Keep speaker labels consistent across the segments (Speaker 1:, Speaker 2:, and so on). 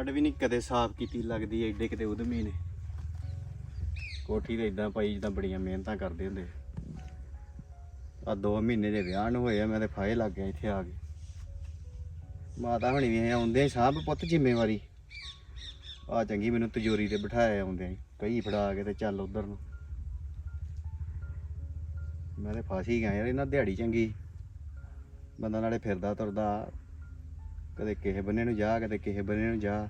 Speaker 1: Card ਵੀ ਨਹੀਂ ਕਦੇ ਸਾਫ਼ ਕੀਤੀ, ਲੱਗਦੀ ਐਡੇ ਕਿਤੇ ਉਦਮੀ ਨੇ। ਕੋਠੀ ਤੇ ਇਦਾਂ ਪਾਈ ਜਿੱਦਾਂ ਬੜੀਆਂ ਮਿਹਨਤਾਂ ਕਰਦੇ ਹੁੰਦੇ। ਆ 2 ਮਹੀਨੇ ਦੇ ਵਿਆਹ ਨੂੰ ਹੋਏ ਮੈਂ ਤੇ ਫਾਇ ਲੱਗ ਗਿਆ ਇੱਥੇ ਆ ਕੇ। ਮਾਤਾ ਹਣੀ ਵੀ ਆਉਂਦੇ ਸਾਂਭ ਪੁੱਤ ਜ਼ਿੰਮੇਵਾਰੀ। ਆ ਚੰਗੀ ਮੈਨੂੰ ਤਜੋਰੀ ਤੇ ਬਿਠਾਇਆ ਆਉਂਦੇ ਆ ਕਈ ਫੜਾ ਕੇ ਤੇ ਚੱਲ ਉਧਰ ਨੂੰ। ਮੈਂ ਤੇ ਫਸ ਹੀ ਗਿਆ ਯਾਰ, ਇਹਨਾਂ ਦਿਹਾੜੀ ਚੰਗੀ। ਬੰਦਾ ਨਾਲੇ ਫਿਰਦਾ ਤੁਰਦਾ ਕਦੇ ਕਿਸੇ ਬੰਨੇ ਨੂੰ ਜਾ, ਕਦੇ ਕਿਸੇ ਬੰਨੇ ਨੂੰ ਜਾ।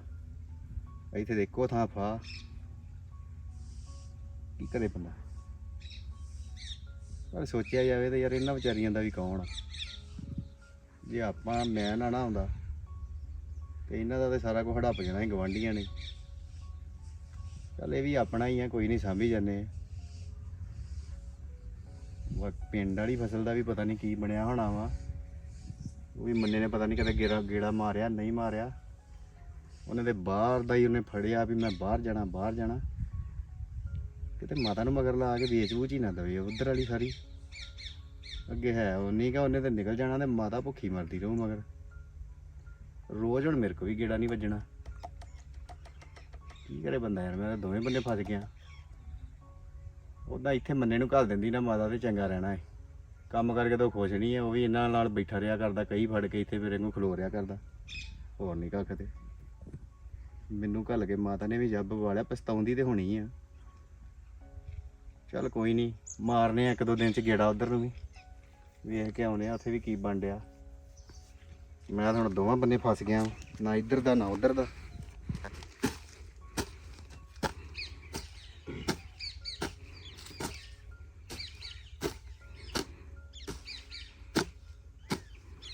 Speaker 1: ਇੱਥੇ ਦੇਖੋ ਥਾਂ ਫਾ ਕੀ ਕਰੇ ਬੰਦਾ? ਪਰ ਸੋਚਿਆ ਜਾਵੇ ਤਾਂ ਯਾਰ ਇਹਨਾਂ ਵਿਚਾਰੀਆਂ ਦਾ ਵੀ ਕੌਣ ਆ? ਜੇ ਆਪਾਂ ਮੈਂ ਨਾ ਨਾ ਆਉਂਦਾ ਤੇ ਇਹਨਾਂ ਦਾ ਤੇ ਸਾਰਾ ਕੁਝ ਹੜੱਪ ਜਾਣਾ ਹੀ, ਗਵਾਂਢੀਆਂ ਨੇ। ਚੱਲ ਇਹ ਵੀ ਆਪਣਾ ਹੀ ਆ, ਕੋਈ ਨਹੀਂ ਸਾਂਭੀ ਜਾਂਦੇ। ਪਿੰਡ ਵਾਲੀ ਫਸਲ ਦਾ ਵੀ ਪਤਾ ਨਹੀਂ ਕੀ ਬਣਿਆ ਹੋਣਾ ਵਾ। ਉਹ ਵੀ ਮੰਨੇ ਨੇ ਪਤਾ ਨਹੀਂ ਕਦੇ ਗੇੜਾ ਗੇੜਾ ਮਾਰਿਆ, ਨਹੀਂ ਮਾਰਿਆ। ਉਹਨੇ ਤੇ ਬਾਹਰ ਦਾ ਹੀ ਉਹਨੇ ਫੜਿਆ ਵੀ ਮੈਂ ਬਾਹਰ ਜਾਣਾ ਬਾਹਰ ਜਾਣਾ। ਕਿਤੇ ਮਾਤਾ ਨੂੰ ਮਗਰ ਲਾ ਕੇ ਵੇਚ ਬੂਚ ਹੀ ਨਾ ਦਵੇ ਉਧਰ ਵਾਲੀ ਸਾਰੀ। ਅੱਗੇ ਹੈ ਉਹ, ਨਹੀਂ ਕਾ ਉਹਨੇ ਤੇ ਨਿਕਲ ਜਾਣਾ ਤੇ ਮਾਤਾ ਭੁੱਖੀ ਮਰਦੀ ਰਹੂ ਮਗਰ। ਰੋਜ਼ ਹੁਣ ਮੇਰੇ ਕੋ ਵੀ ਗੇੜਾ ਨਹੀਂ ਵੱਜਣਾ। ਕੀ ਕਰੇ ਬੰਦਾ ਯਾਰ, ਮੈਂ ਤਾਂ ਦੋਵੇਂ ਬੰਨੇ ਫਸ ਗਿਆ। ਉਹਦਾ ਇੱਥੇ ਮੰਨੇ ਨੂੰ ਘੱਲ ਦਿੰਦੀ ਨਾ ਮਾਤਾ ਤੇ ਚੰਗਾ ਰਹਿਣਾ ਏ। ਕੰਮ ਕਰਕੇ ਤਾਂ ਉਹ ਖੁਸ਼ ਨਹੀਂ ਹੈ ਉਹ ਵੀ ਇਹਨਾਂ ਨਾਲ ਬੈਠਾ ਰਿਹਾ ਕਰਦਾ, ਕਈ ਫੜ ਕੇ ਇੱਥੇ ਮੇਰੇ ਨੂੰ ਖਲੋ ਰਿਹਾ ਕਰਦਾ। ਹੋਰ ਨਹੀਂ ਕੱਖ ਤੇ। ਮੈਨੂੰ ਘੱਲ ਕੇ ਮਾਤਾ ਨੇ ਵੀ ਜੱਬ ਵਾਲਿਆ, ਪਛਤਾਉਂਦੀ ਤੇ ਹੋਣੀ ਆ। ਚੱਲ ਕੋਈ ਨਹੀਂ ਮਾਰਨੇ ਆ ਇੱਕ ਦੋ ਦਿਨ ਚ ਗੇੜਾ ਉਧਰ ਨੂੰ ਵੀ। ਵੇਖ ਕੇ ਆਉਨੇ ਆ, ਉੱਥੇ ਵੀ ਕੀ ਬਣ ਡਿਆ ਮੈਂ ਤਾਂ ਹੁਣ ਦੋਵਾਂ ਬੰਨੇ ਫਸ ਗਿਆ ਨਾ ਇੱਧਰ ਦਾ, ਨਾ ਉੱਧਰ ਦਾ।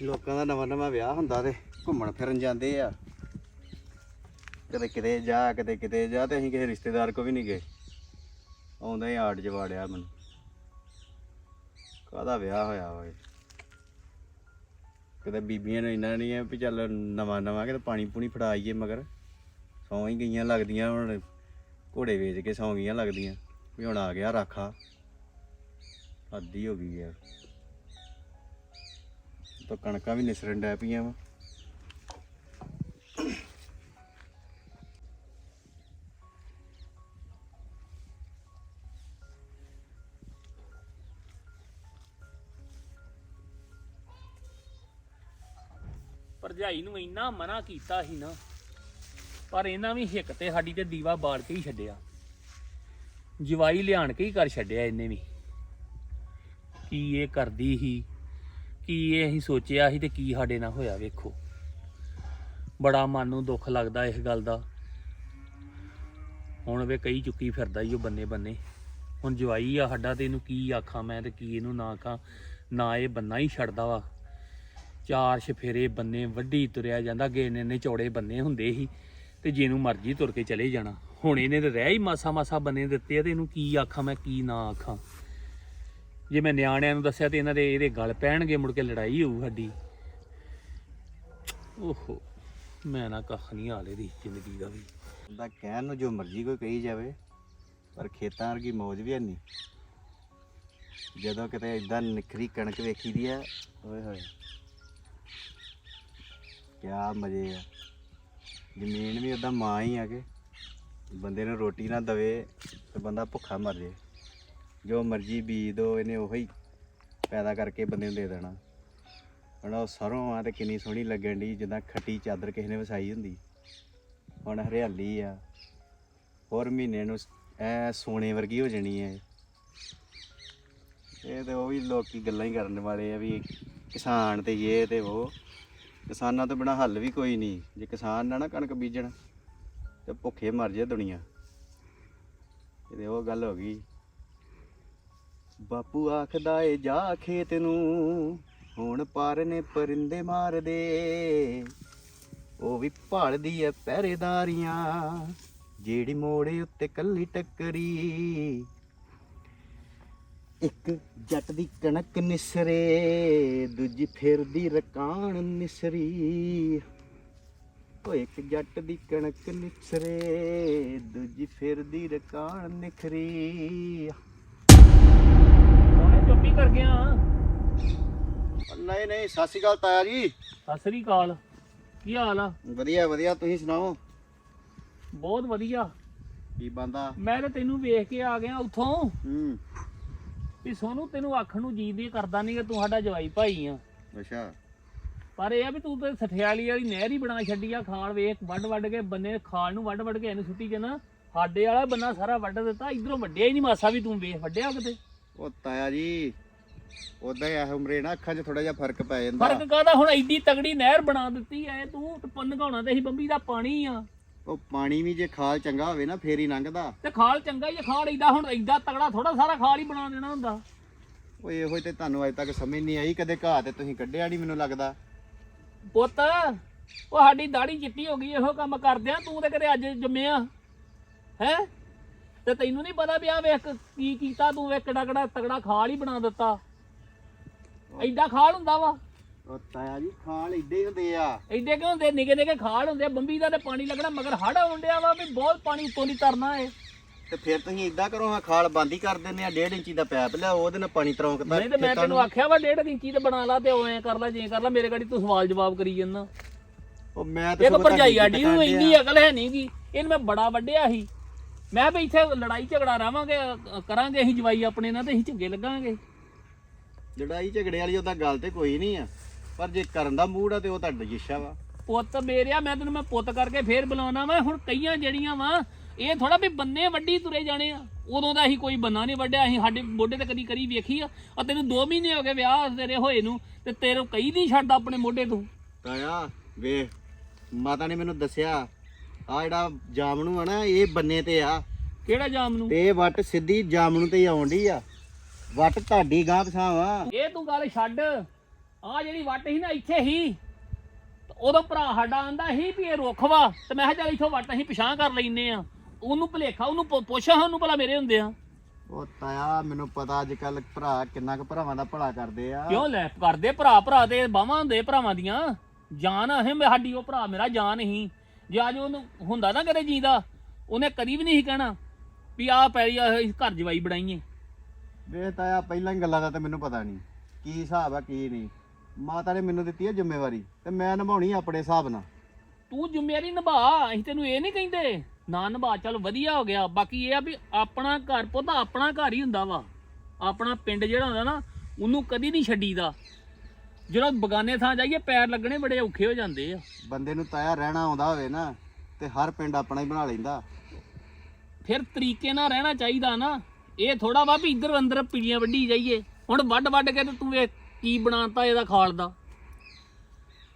Speaker 1: ਲੋਕਾਂ ਦਾ ਨਵਾਂ ਨਵਾਂ ਵਿਆਹ ਹੁੰਦਾ ਤੇ ਘੁੰਮਣ ਫਿਰਨ ਜਾਂਦੇ ਆ। ਕਦੇ ਕਿਤੇ ਜਾ, ਕਦੇ ਕਿਤੇ ਜਾ ਤੇ ਅਸੀਂ ਕਿਸੇ ਰਿਸ਼ਤੇਦਾਰ ਕੋ ਵੀ ਨਹੀਂ ਗਏ। ਆਉਂਦਾ ਹੀ ਆੜ ਜਵਾੜਿਆ ਮੈਨੂੰ। ਕਾਹਦਾ ਵਿਆਹ ਹੋਇਆ ਓਏ? ਕਿਤੇ ਬੀਬੀਆਂ ਨੂੰ ਇੰਨਾ ਨਹੀਂ ਹੈ ਵੀ ਚੱਲ ਨਵਾਂ ਨਵਾਂ ਕਿਤੇ ਪਾਣੀ ਪੂਣੀ ਫੜਾਈਏ ਮਗਰ। ਸੌਂ ਹੀ ਗਈਆਂ ਲੱਗਦੀਆਂ ਹੁਣ, ਘੋੜੇ ਵੇਚ ਕੇ ਸੌਂ ਗਈਆਂ ਲੱਗਦੀਆਂ। ਵੀ ਹੁਣ ਆ ਗਿਆ ਰਾਖਾ। ਅੱਧੀ ਹੋ ਗਈ ਯਾਰ ਤਾਂ ਕਣਕਾਂ ਵੀ ਨਿਸਰਨ ਡੈ ਪਈਆਂ ਵਾ।
Speaker 2: ਭਰਜਾਈ ਨੂੰ ਇੰਨਾ ਮਨਾ ਕੀਤਾ ਸੀ ਨਾ, ਪਰ ਇਹਨਾਂ ਵੀ ਹਿੱਕ ਤੇ ਸਾਡੀ ਤੇ ਦੀਵਾ ਬਾਲ ਕੇ ਹੀ ਛੱਡਿਆ। ਜਵਾਈ ਲਿਆਣ ਕੇ ਹੀ ਕਰ ਛੱਡਿਆ ਇਹਨੇ ਵੀ। ਕੀ ਇਹ ਕਰਦੀ ਸੀ? ਕੀ ਇਹ ਅਸੀਂ ਸੋਚਿਆ ਸੀ ਤੇ ਕੀ ਸਾਡੇ ਨਾਲ ਹੋਇਆ ਵੇਖੋ। ਬੜਾ ਮਨ ਨੂੰ ਦੁੱਖ ਲੱਗਦਾ ਇਸ ਗੱਲ ਦਾ। ਹੁਣ ਵੇ ਕਈ ਚੁੱਕੀ ਫਿਰਦਾ ਈ ਉਹ ਬੰਨੇ ਬੰਨੇ। ਹੁਣ ਜਵਾਈ ਆ ਸਾਡਾ ਤੇ ਇਹਨੂੰ ਕੀ ਆਖਾਂ ਮੈਂ ਤੇ ਕੀ ਇਹਨੂੰ ਨਾ ਆਖਾਂ। ਨਾ ਇਹ ਬੰਨਾ ਹੀ ਛੱਡਦਾ ਵਾ। ਚਾਰ ਛਫੇਰੇ ਬੰਨੇ ਵੱਢੀ ਤੁਰਿਆ ਜਾਂਦਾ ਗੇ ਨੇ ਨੇ ਚੌੜੇ ਬੰਨੇ ਹੁੰਦੇ ਸੀ ਤੇ ਜਿਹਨੂੰ ਮਰਜ਼ੀ ਤੁਰ ਕੇ ਚਲੇ ਜਾਣਾ। ਹੁਣ ਇਹਨੇ ਤੇ ਰਹਿ ਹੀ ਮਾਸਾ ਮਾਸਾ ਬੰਨੇ ਦਿੱਤੇ ਆ ਤੇ ਇਹਨੂੰ ਕੀ ਆਖਾਂ ਮੈਂ, ਕੀ ਨਾ ਆਖਾਂ। ਜੇ ਮੈਂ ਨਿਆਣਿਆਂ ਨੂੰ ਦੱਸਿਆ ਤੇ ਇਹਨਾਂ ਦੇ ਇਹਦੇ ਗਲ ਪੈਣਗੇ, ਮੁੜ ਕੇ ਲੜਾਈ ਹੋਊ ਸਾਡੀ। ਓਹੋ, ਮੈਂ ਨਾ ਕੱਖ ਨਹੀਂ ਹਾਲੇ ਦੀ ਜ਼ਿੰਦਗੀ ਦਾ ਵੀ।
Speaker 1: ਬੰਦਾ ਕਹਿਣ ਨੂੰ ਜੋ ਮਰਜ਼ੀ ਕੋਈ ਕਹੀ ਜਾਵੇ, ਪਰ ਖੇਤਾਂ ਵਰਗੀ ਮੌਜ ਵੀ ਨਹੀਂ ਜਦੋਂ ਕਿਤੇ ਇਦਾਂ ਨਿਖਰੀ ਕਣਕ ਵੇਖੀ ਦੀ ਆ ਓਏ ਹੋਏ। ਕਿਆ ਮਜ਼ੇ ਆ। ਜ਼ਮੀਨ ਵੀ ਉਦਾਂ ਮਾਂ ਹੀ ਆ ਕੇ ਬੰਦੇ ਨੂੰ ਰੋਟੀ ਨਾ ਦਵੇ ਤੇ ਬੰਦਾ ਭੁੱਖਾ ਮਰ ਜੇ। ਜੋ ਮਰਜ਼ੀ ਬੀਜ ਦੋ, ਇਹਨੇ ਉਹੀ ਪੈਦਾ ਕਰਕੇ ਬੰਦੇ ਨੂੰ ਦੇ ਦੇਣਾ। ਹੁਣ ਉਹ ਸਰੋਂ ਆ ਤੇ ਕਿੰਨੀ ਸੋਹਣੀ ਲੱਗਣ ਦੀ ਜਿੱਦਾਂ ਖੱਟੀ ਚਾਦਰ ਕਿਸੇ ਨੇ ਵਸਾਈ ਹੁੰਦੀ। ਹੁਣ ਹਰਿਆਲੀ ਆ। ਹੋਰ ਮਹੀਨੇ ਨੂੰ ਐ ਸੋਨੇ ਵਰਗੀ ਹੋ ਜਾਣੀ ਐ। ਇਹ ਤੇ ਉਹ ਵੀ ਲੋਕੀ ਗੱਲਾਂ ਹੀ ਕਰਨ ਵਾਲੇ ਆ ਵੀ ਕਿਸਾਨ ਤੇ ਇਹ ਤੇ ਉਹ। ਕਿਸਾਨਾਂ ਤੋਂ ਬਿਨਾ ਹੱਲ ਵੀ ਕੋਈ ਨਹੀਂ। ਜੇ ਕਿਸਾਨ ਨਾ ਨਾ ਕਣਕ ਬੀਜਣ, ਤੇ ਭੁੱਖੇ ਮਰ ਜੇ ਦੁਨੀਆ। ਇਹਦੇ ਉਹ ਗੱਲ ਹੋ ਗਈ। ਬਾਪੂ ਆਖਦਾ ਏ, ਜਾ ਖੇਤ ਨੂੰ। ਹੁਣ ਪਾਰ ਨੇ ਪਰਿੰਦੇ ਮਾਰਦੇ ਉਹ ਵੀ ਭਾਲਦੀ ਐ ਪਹਿਰੇਦਾਰੀਆਂ। ਜਿਹੜੀ ਮੋੜੇ ਉੱਤੇ ਕੱਲੀ ਟੱਕਰੀ। ਇੱਕ ਜੱਟ ਦੀ ਕਣਕ ਨਿਸਰੇ, ਦੂਜੀ ਫਿਰਦੀ ਰਕਾਨ ਨਿਸਰੀ। ਓ ਇੱਕ ਜੱਟ ਦੀ ਕਣਕ ਨਿਸਰੇ, ਦੂਜੀ ਫਿਰਦੀ ਰਕਾਨ ਨਿਖਰੀ।
Speaker 2: ਕਰ ਗਿਆ।
Speaker 1: ਨਹੀਂ ਨਹੀਂ ਸਤਿ ਸ਼੍ਰੀ ਅਕਾਲ ਤਾਇਆ ਜੀ।
Speaker 2: ਸਤਿ ਸ੍ਰੀ ਅਕਾਲ। ਕੀ ਹਾਲ ਆ?
Speaker 1: ਵਧੀਆ ਵਧੀਆ ਤੁਸੀਂ ਸੁਣਾਓ?
Speaker 2: ਬਹੁਤ ਵਧੀਆ।
Speaker 1: ਕੀ ਬੰਦਾ
Speaker 2: ਮੈਂ ਤੇ ਤੈਨੂੰ ਵੇਖ ਕੇ ਆ ਗਿਆ ਉੱਥੋਂ।
Speaker 1: ਹੂੰ।
Speaker 2: ਵੀ ਸੋਨੂੰ ਤੈਨੂੰ ਆਖਣ ਨੂੰ ਜੀ ਦੀ ਕਰਦਾ ਨਹੀਂ ਕਿ ਤੂੰ ਸਾਡਾ ਜਵਾਈ ਭਾਈ ਆ।
Speaker 1: ਅੱਛਾ।
Speaker 2: ਪਰ ਇਹ ਆ ਵੀ ਤੂੰ ਤੇ ਸਠਿਆਲੀ ਵਾਲੀ ਨਹਿਰ ਹੀ ਬਣਾ ਛੱਡੀ ਆ ਖਾਲ ਵੇਖ ਵੱਡ ਵੱਡ ਕੇ ਬੰਨੇ ਖਾਲ ਨੂੰ ਵੱਡ ਵੱਡ ਕੇ ਇਹਨੂੰ ਸੁੱਟੀ ਨਾ ਸਾਡੇ ਵਾਲਾ ਬੰਨਾ ਸਾਰਾ ਵੱਢ ਦਿੱਤਾ ਇਧਰੋਂ ਵੱਡਿਆ ਹੀ ਨਹੀਂ ਮਾਸਾ ਵੀ ਤੂੰ ਵੇਖ ਵੱਡਿਆ ਕਿਤੇ?
Speaker 1: ਉਹ ਤਾਇਆ ਜੀ ਉਦਾਂ ਹੀ ਇਹ ਉਮਰੇ ਨਾ ਅੱਖਾਂ 'ਚ ਥੋੜਾ ਜਿਹਾ ਫ਼ਰਕ ਪੈ ਜਾਂਦਾ।
Speaker 2: ਫ਼ਰਕ ਕਾਹਦਾ? ਹੁਣ ਐਡੀ ਤਗੜੀ ਨਹਿਰ ਬਣਾ ਦਿੱਤੀ ਐ ਤੂੰ ਤੇ ਨਗਾਉਣਾ ਤੇ ਅਸੀਂ ਬੰਬੀ ਦਾ ਪਾਣੀ ਆ।
Speaker 1: ਉਹ ਪਾਣੀ ਵੀ ਜੇ ਖਾਲ ਚੰਗਾ ਹੋਵੇ ਨਾ ਫੇਰ ਹੀ ਲੰਘਦਾ।
Speaker 2: ਤੇ ਖਾਲ ਚੰਗਾ ਹੀ ਆ, ਖਾਲ ਏਡਾ ਹੁਣ ਏਡਾ ਤਗੜਾ ਥੋੜਾ ਸਾਰਾ ਖਾਲ ਹੀ ਬਣਾ ਦੇਣਾ ਹੁੰਦਾ।
Speaker 1: ਉਹ ਇਹੋ ਹੀ ਤੇ ਤੁਹਾਨੂੰ ਅਜੇ ਤੱਕ ਸਮਝ ਨਹੀਂ ਆਈ ਕਦੇ ਘਾਹ ਤੇ ਤੁਸੀਂ ਕੱਢਿਆ ਨਹੀਂ ਮੈਨੂੰ ਲੱਗਦਾ।
Speaker 2: ਪੁੱਤ ਉਹ ਸਾਡੀ ਦਾੜੀ ਚਿੱਟੀ ਹੋ ਗਈ ਇਹੋ ਕੰਮ ਕਰਦੇ ਆ ਤੂੰ ਤੇ ਕਦੇ ਅੱਜ ਜੰਮਿਆ। ਹੈ? ਤੇ ਤੈਨੂੰ ਨਹੀਂ ਪਤਾ ਵੀ ਆ ਵੇਖ ਕੀ ਕੀਤਾ ਤੂੰ ਵੇਖ ਕਿਹੜਾ ਕਿਹੜਾ ਤਗੜਾ ਖਾਲ ਹੀ ਬਣਾ ਦਿੱਤਾ। ਐਡਾ ਖਾਲ ਹੁੰਦਾ ਵਾ।
Speaker 1: ਉਹ ਤਾਇਆ ਜੀ ਖਾਲ ਏਡੇ ਹੀ ਹੁੰਦੇ ਆ।
Speaker 2: ਐਡੇ ਕਿਉਂ ਹੁੰਦੇ? ਨਿੱਕੇ ਨਿੱਕੇ ਖਾਲ ਹੁੰਦੇ ਆ, ਬੰਬੀ ਦਾ ਤੇ ਪਾਣੀ ਲੱਗਣਾ ਮਗਰ ਹੜ ਆਉਂਦਿਆ ਵਾ ਵੀ ਬਹੁਤ ਪਾਣੀ ਉੱਤੋਂ ਦੀ ਤਰਨਾ ਏ।
Speaker 1: ਤੇ ਫਿਰ ਤੁਸੀਂ ਇਦਾਂ ਕਰੋ ਹਾਂ ਖਾਲ ਬੰਦ ਹੀ ਕਰ ਦਿੰਦੇ ਆ 1.5 ਇੰਚੀ ਦਾ ਪੈਪ ਲਿਆਓ ਉਹਦੇ ਨਾਲ ਪਾਣੀ ਤਰੋਂਕਦਾ
Speaker 2: ਨਹੀਂ ਤੇ ਮੈਂ ਤੈਨੂੰ ਆਖਿਆ ਵਾ ਡੇਢ ਇੰਚੀ ਤੇ ਬਣਾ ਲਾ ਤੇ ਐਂ ਕਰ ਲੈ ਜੇ ਕਰ ਲੈ ਮੇਰੇ ਗਾੜੀ ਤੂੰ ਸਵਾਲ ਜਵਾਬ ਕਰੀ ਜਾਂਦਾ।
Speaker 1: ਉਹ ਮੈਂ ਤੇ
Speaker 2: ਤਾਂ
Speaker 1: ਸਗੋਂ
Speaker 2: ਭਰਜਾਈ
Speaker 1: ਤੁਹਾਡੀ
Speaker 2: ਆਡੀ ਨੂੰ ਇੰਨੀ ਅਕਲ ਹੈ ਨਹੀਂਗੀ ਇਹਨੂੰ ਮੈਂ ਬੜਾ ਵੱਡਿਆ ਸੀ। ਮੈਂ ਵੀ ਇੱਥੇ ਲੜਾਈ ਝਗੜਾ ਰਾਵਾਂਗੇ ਅ, ਕਰਾਂਗੇ ਅਸੀਂ ਜਵਾਈ ਆਪਣੇ ਨਾਲ ਤੇ ਅਸੀਂ ਚੰਗੇ ਲੱਗਾਂਗੇ।
Speaker 1: ਲੜਾਈ ਝਗੜੇ ਵਾਲੀ ਉਹਦਾ ਗੱਲ ਤੇ ਕੋਈ ਨਹੀਂ ਆ। ਪਰ ਜੇ ਕਰਨ ਦਾ ਮੂਡ ਆ ਤੇ ਉਹ ਤੁਹਾਡਾ ਜਿੱਸ਼ਾ ਵਾ।
Speaker 2: ਪੁੱਤ ਮੇਰਿਆ ਮੈਂ ਤੈਨੂੰ ਮੈਂ ਪੁੱਤ ਕਰਕੇ ਫੇਰ ਬੁਲਾਉਣਾ ਵਾ। ਹੁਣ ਕਈਆਂ ਜਿਹੜੀਆਂ ਵਾ ਇਹ ਥੋੜਾ ਵੀ ਬੰਨੇ ਵੱਡੀ ਤੁਰੇ ਜਾਣੇ ਆ। ਉਦੋਂ ਦਾ ਅਸੀਂ ਕੋਈ ਬੰਨਾ ਨਹੀਂ ਵੱਡਿਆ ਅਸੀਂ ਸਾਡੇ ਮੋਢੇ ਤੇ ਕਦੀ ਕਰੀ ਵੇਖੀ ਆ। ਆ ਤੈਨੂੰ 2 ਮਹੀਨੇ ਹੋ ਗਏ ਵਿਆਹ ਤੇਰੇ ਹੋਏ ਨੂੰ ਤੇ ਤੇਰੇ ਕਈ ਨਹੀਂ ਛੱਡਦਾ ਆਪਣੇ ਮੋਢੇ ਤੋਂ।
Speaker 1: ਤਾਇਆ ਵੇ ਮਾਤਾ ਨੇ ਮੈਨੂੰ ਦੱਸਿਆ ਆ ਜਿਹੜਾ ਜਾਮਣੂ ਆ ਨਾ ਇਹ ਬੰਨੇ ਤੇ ਆ।
Speaker 2: ਕਿਹੜਾ ਜਾਮ ਨੂੰ
Speaker 1: ਤੇ ਇਹ ਵੱਟ ਸਿੱਧੀ ਜਾਮਣੂ ਤੇ ਹੀ ਆਉਣ ਡਈ ਆ। ਵੱਟ ਤੁਹਾਡੀ ਗਾਂ ਪਛਾਵਾ।
Speaker 2: ਇਹ ਤੂੰ ਗੱਲ ਛੱਡ ਆ ਜਿਹੜੀ ਵੱਟ ਸੀ ਨਾ ਇੱਥੇ ਹੀ ਉਦੋਂ ਭਰਾ ਸਾਡਾ ਆਂਦਾ ਸੀ ਵੀ ਇਹ ਰੁੱਖ ਵਾ ਤੇ ਮੈਂ ਕਿਹਾ ਚੱਲ ਇੱਥੋਂ ਵੱਟ ਅਸੀਂ ਪਿਛਾਂ ਕਰ ਲੈਨੇ ਆ। ਉਹਨੂੰ ਭਲੇਖਾ ਉਹਨੂੰ ਪੁ- ਪੁੱਛ ਉਹਨੂੰ ਭਲਾ ਮੇਰੇ ਹੁੰਦੇ ਆ।
Speaker 1: ਉਹ ਤਾਇਆ ਮੈਨੂੰ ਪਤਾ ਅੱਜ ਕੱਲ ਭਰਾ ਕਿੰਨਾ ਕੁ ਭਰਾਵਾਂ ਦਾ ਭਲਾ ਕਰਦੇ ਆ।
Speaker 2: ਕਿਉਂ ਲੈ ਕਰਦੇ ਭਰਾ ਭਰਾ ਤੇ ਬਾਹਾਂ ਹੁੰਦੇ ਭਰਾਵਾਂ ਦੀਆਂ। ਜਾਨ ਹੈ ਸਾਡੀ ਉਹ ਭਰਾ ਮੇਰਾ ਜਾਨ ਹੀ। ਜੇ ਅੱਜ ਉਹਨੂੰ ਹੁੰਦਾ ਨਾ ਕਰੇ ਜੀਦਾ ਉਹਨੇ ਕਦੀ ਵੀ ਨਹੀਂ ਸੀ ਕਹਿਣਾ ਵੀ ਆਹ ਪੈਰੀ ਆ ਘਰ ਜਵਾਈ ਬਣਾਈਏ।
Speaker 1: ਵੇ ਤਾਇਆ ਪਹਿਲਾਂ ਹੀ ਗੱਲਾਂ ਦਾ ਤੇ ਮੈਨੂੰ ਪਤਾ ਨਹੀਂ। ਕੀ ਹਿਸਾਬ ਆ ਕੀ ਨਹੀਂ। ਮਾਤਾ ਨੇ ਮੈਨੂੰ ਦਿੱਤੀ ਆ ਜ਼ਿੰਮੇਵਾਰੀ ਤੇ ਮੈਂ ਨਿਭਾਉਣੀ ਆ ਆਪਣੇ ਹਿਸਾਬ ਨਾਲ।
Speaker 2: ਤੂੰ ਜ਼ਿੰਮੇਵਾਰੀ ਨਿਭਾ ਅਸੀਂ ਤੈਨੂੰ ਇਹ ਨਹੀਂ ਕਹਿੰਦੇ। ਨਾ ਨਿਭਾ ਚੱਲ ਵਧੀਆ ਹੋ ਗਿਆ। ਬਾਕੀ ਇਹ ਆ ਵੀ ਆਪਣਾ ਘਰ ਪੁੱਤ ਆਪਣਾ ਘਰ ਹੀ ਹੁੰਦਾ ਵਾ। ਆਪਣਾ ਪਿੰਡ ਜਿਹੜਾ ਹੁੰਦਾ ਨਾ ਉਹਨੂੰ ਕਦੀ ਨਹੀਂ ਛੱਡੀਦਾ। ਜਦੋਂ ਬਗਾਨੇ ਥਾਂ ਜਾਈਏ ਪੈਰ ਲੱਗਣੇ ਬੜੇ ਔਖੇ ਹੋ ਜਾਂਦੇ ਆ।
Speaker 1: ਬੰਦੇ ਨੂੰ ਤਾਇਆ ਰਹਿਣਾ ਆਉਂਦਾ ਹੋਵੇ ਨਾ ਤੇ ਹਰ ਪਿੰਡ ਆਪਣਾ ਹੀ ਬਣਾ ਲੈਂਦਾ।
Speaker 2: ਫਿਰ ਤਰੀਕੇ ਨਾਲ ਰਹਿਣਾ ਚਾਹੀਦਾ ਨਾ। ਇਹ ਥੋੜਾ ਵਾ ਵੀ ਇੱਧਰ ਅੰਦਰ ਪੀੜੀਆਂ ਵੱਢੀ ਜਾਈਏ। ਹੁਣ ਵੱਡ ਵੱਡ ਕੇ ਤੇ ਤੂੰ ਵੇ ਕੀ ਬਣਾਤਾ ਇਹਦਾ ਖਾਲ ਦਾ?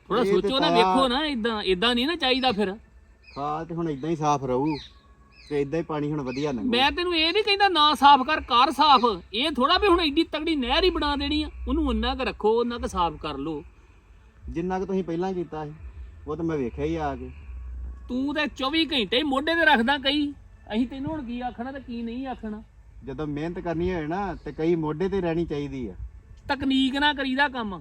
Speaker 2: ਥੋੜਾ
Speaker 1: ਇਹ ਤੇ
Speaker 2: ਸੋਚੋ ਨਾ
Speaker 1: ਤਾਂ-
Speaker 2: ਵੇਖੋ ਨਾ ਇਦਾਂ ਇਦਾਂ ਨਹੀਂ ਨਾ ਚਾਹੀਦਾ ਫਿਰ।
Speaker 1: ਖਾਲ ਤੇ ਹੁਣ ਇਦਾਂ ਹੀ ਸਾਫ਼ ਰਹੂ ਤੇ ਇਦਾਂ ਹੀ ਪਾਣੀ ਹੁਣ ਵਧੀਆ ਲੰਘੂ।
Speaker 2: ਮੈਂ ਤੈਨੂੰ ਇਹ ਨਹੀਂ ਕਹਿੰਦਾ ਨਾ ਸਾਫ਼ ਕਰ ਕਰ ਸਾਫ਼। ਇਹ ਥੋੜਾ ਵੀ ਹੁਣ ਐਡੀ ਤਗੜੀ ਨਹਿਰ ਹੀ ਬਣਾ ਦੇਣੀ ਆ। ਉਹਨੂੰ ਉਨਾ ਕੁ ਰੱਖੋ ਉਹਨਾਂ ਕੁ ਸਾਫ਼ ਕਰ ਲੋ
Speaker 1: ਜਿੰਨਾ ਕਿ ਤੁਸੀਂ ਪਹਿਲਾਂ ਕੀਤਾ ਸੀ ਉਹ ਤਾਂ ਮੈਂ ਵੇਖਿਆ ਹੀ ਆ ਕੇ।
Speaker 2: ਤੂੰ ਤੇ 24 ਘੰਟੇ ਹੀ ਮੋਢੇ ਤੇ ਰੱਖਦਾ ਕਈ ਅਸੀਂ ਤੈਨੂੰ ਹੁਣ ਕੀ ਆਖਣਾ ਤੇ ਕੀ ਨਹੀਂ ਆਖਣਾ?
Speaker 1: ਜਦੋਂ ਮਿਹਨਤ ਕਰਨੀ ਹੋਏ ਨਾ ਤੇ ਕਈ ਮੋਢੇ ਤੇ ਰਹਿਣੀ ਚਾਹੀਦੀ ਆ।
Speaker 2: ਤਕਨੀਕ ਨਾਲ ਕਰੀਦਾ ਕੰਮ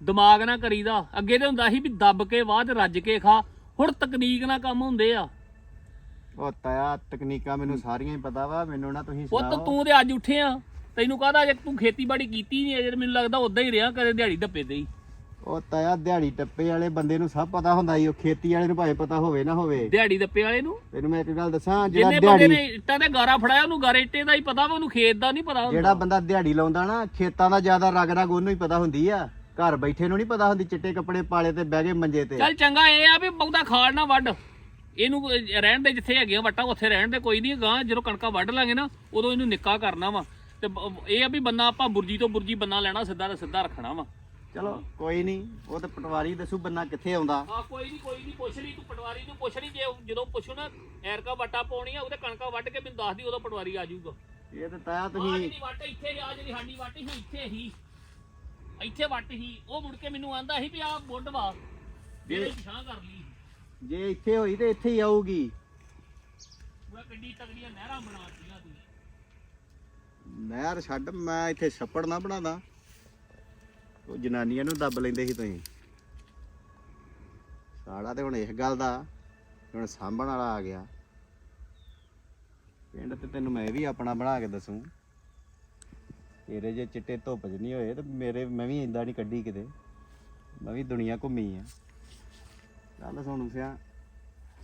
Speaker 2: ਦਿਮਾਗ ਨਾਲ ਕਰੀਦਾ। ਅੱਗੇ ਤੇ ਹੁੰਦਾ ਸੀ ਵੀ ਦੱਬ ਕੇ ਬਾਅਦ ਰੱਜ ਕੇ ਖਾ ਹੁਣ ਤਕਨੀਕ ਨਾਲ ਕੰਮ ਹੁੰਦੇ ਆ।
Speaker 1: ਉਹ ਤਾਇਆ ਤਕਨੀਕਾਂ ਮੈਨੂੰ ਸਾਰੀਆਂ ਹੀ ਪਤਾ ਵਾ ਮੈਨੂੰ ਨਾ ਤੁਸੀਂ
Speaker 2: ਪੁੱਤ
Speaker 1: ਸੁਣਾਓ।
Speaker 2: ਤੂੰ ਤੇ ਅੱਜ ਉੱਠਿਆ ਤੈਨੂੰ ਕਹਦਾ ਜੇ ਤੂੰ ਖੇਤੀਬਾੜੀ ਕੀਤੀ ਨਹੀਂ ਅਜੇ ਮੈਨੂੰ ਲੱਗਦਾ ਉਦਾਂ ਹੀ ਰਿਹਾ ਕਦੇ ਦਿਹਾੜੀ ਡੱਪੇ ਤੇ ਹੀ।
Speaker 1: ਉਹ ਤਾਇਆ ਦਿਹਾੜੀ ਟੱਪੇ ਵਾਲੇ ਬੰਦੇ ਨੂੰ ਸਭ ਪਤਾ ਹੁੰਦਾ ਈ ਉਹ ਖੇਤੀ ਵਾਲੇ ਨੂੰ ਭਾਵੇਂ ਪਤਾ ਹੋਵੇ ਨਾ ਹੋਵੇ।
Speaker 2: ਦਿਹਾੜੀ ਡੱਪੇ ਵਾਲੇ ਨੂੰ?
Speaker 1: ਤੈਨੂੰ ਮੈਂ ਇੱਕ ਗੱਲ ਦੱਸਾਂ ਜਿਹੜਾ
Speaker 2: ਜਿੰਨੇ ਬੰਦੇ
Speaker 1: ਦਿਹਾੜੀ
Speaker 2: ਨੇ ਇੱਟਾਂ ਤੇ ਗਾਰਾ ਫੜਾਇਆ ਉਹਨੂੰ ਗਾਰੇ ਇੱਟੇ ਦਾ ਹੀ ਪਤਾ ਵਾ ਉਹਨੂੰ ਖੇਤ ਦਾ ਨਹੀਂ ਪਤਾ ਹੁੰਦਾ।
Speaker 1: ਜਿਹੜਾ ਬੰਦਾ ਦਿਹਾੜੀ ਲਾਉਂਦਾ ਨਾ ਖੇਤਾਂ ਦਾ ਜ਼ਿਆਦਾ ਰਗ ਰਗ ਉਹਨੂੰ ਹੀ ਪਤਾ ਹੁੰਦੀ ਆ। ਘਰ ਬੈਠੇ ਨੂੰ ਨਹੀਂ ਪਤਾ ਹੁੰਦੀ ਚਿੱਟੇ ਕੱਪੜੇ ਪਾਲੇ ਤੇ ਬਹਿ ਗਏ ਮੰਜੇ ਤੇ।
Speaker 2: ਚੱਲ ਚੰਗਾ ਇਹ ਆ ਵੀ ਬਹੁਤਾ ਖਾੜ ਨਾ ਵੱਢ। ਇਹਨੂੰ ਕੋਈ ਰਹਿਣ ਦੇ ਜਿੱਥੇ ਹੈਗੀਆਂ ਵੱਟਾਂ ਉੱਥੇ ਰਹਿਣ ਦੇ ਕੋਈ ਨਹੀਂ ਗਾਂ ਜਦੋਂ ਕਣਕਾਂ ਵੱਢ ਲਾਂਗੇ ਨਾ ਉਦੋਂ ਇਹਨੂੰ ਨਿੱਕਾ ਕਰਨਾ ਵਾ। ਤੇ ਬ- ਇਹ ਆ ਵੀ ਬੰਨਾ ਆਪਾਂ ਬੁਰਜੀ ਤੋਂ ਬੁਰਜੀ ਬੰਨਾ ਲੈਣਾ ਸਿੱਧਾ ਦਾ ਸਿੱਧਾ ਰੱਖਣਾ ਵਾ।
Speaker 1: ਚਲੋ ਕੋਈ ਨਹੀਂ ਉਹ ਤੇ ਪਟਵਾਰੀ ਦੱਸੂ ਬੰਨਾ ਕਿੱਥੇ ਆਉਂਦਾ।
Speaker 2: ਆ ਕੋਈ ਨਹੀਂ ਕੋਈ ਨਹੀਂ ਪੁੱਛ ਲਈ ਤੂੰ ਪਟਵਾਰੀ ਨੂੰ ਪੁੱਛ ਲਈ ਜੇ ਜਦੋਂ ਪੁੱਛੂ ਨਾ ਐਰਕਾ ਵੱਟਾ ਪਾਉਣੀ ਆ ਉਹਦੇ ਕਣਕਾਂ ਵੱਢ ਕੇ ਮੈਨੂੰ ਦੱਸ ਦੀ ਉਦੋਂ ਪਟਵਾਰੀ ਆ ਜਾਊਗਾ।
Speaker 1: ਇਹ ਤੇ ਤਾਇਆ
Speaker 2: ਆ
Speaker 1: ਤੁਸੀਂ
Speaker 2: ਜਿਹੜੀ ਵੱਟ ਇੱਥੇ ਆ ਜਿਹੜੀ ਸਾਡੀ ਵੱਟ ਸੀ ਇੱਥੇ ਹੀ। ਇੱਥੇ ਵੱਟ ਹੀ ਉਹ ਮੁੜ ਕੇ ਮੈਨੂੰ ਆਂਦਾ ਸੀ ਵੀ ਆ ਬੁੱਢ ਵਾ ਜਿਹੜੇ ਪਿਛਾਂ ਕਰ ਲਈ
Speaker 1: ਜੇ ਇੱਥੇ ਹੋਈ ਤੇ ਇੱਥੇ ਹੀ ਆਊਗੀ।
Speaker 2: ਉਹ ਕਿੱਡੀ ਤਗੜੀਆਂ ਨਹਿਰਾਂ ਬਣਾਤੀਆਂ ਤੂੰ।
Speaker 1: ਨਹਿਰ ਛੱਡ ਮੈਂ ਇੱਥੇ ਛੱਪੜ ਨਾ ਬਣਾਦਾ। ਉਹ ਜਨਾਨੀਆਂ ਨੂੰ ਦੱਬ ਲੈਂਦੇ ਸੀ ਤੁਸੀਂ। ਸਾੜਾ ਤੇ ਹੁਣ ਇਸ ਗੱਲ ਦਾ ਹੁਣ ਸਾਂਭਣ ਵਾਲਾ ਆ ਗਿਆ। ਪਿੰਡ ਤੇ ਤੈਨੂੰ ਮੈਂ ਵੀ ਆਪਣਾ ਬਣਾ ਕੇ ਦੱਸੂ। ਤੇਰੇ ਜੇ ਚਿੱਟੇ ਧੁੱਪ 'ਚ ਨਹੀਂ ਹੋਏ ਤੇ ਮੇਰੇ ਮੈਂ ਵੀ ਇੰਦਾ ਨਹੀਂ ਕੱਢੀ ਕਿਤੇ। ਮੈਂ ਵੀ ਦੁਨੀਆ ਘੁੰਮੀ ਆ। ਚੱਲ ਸੁਣ ਸਿਆ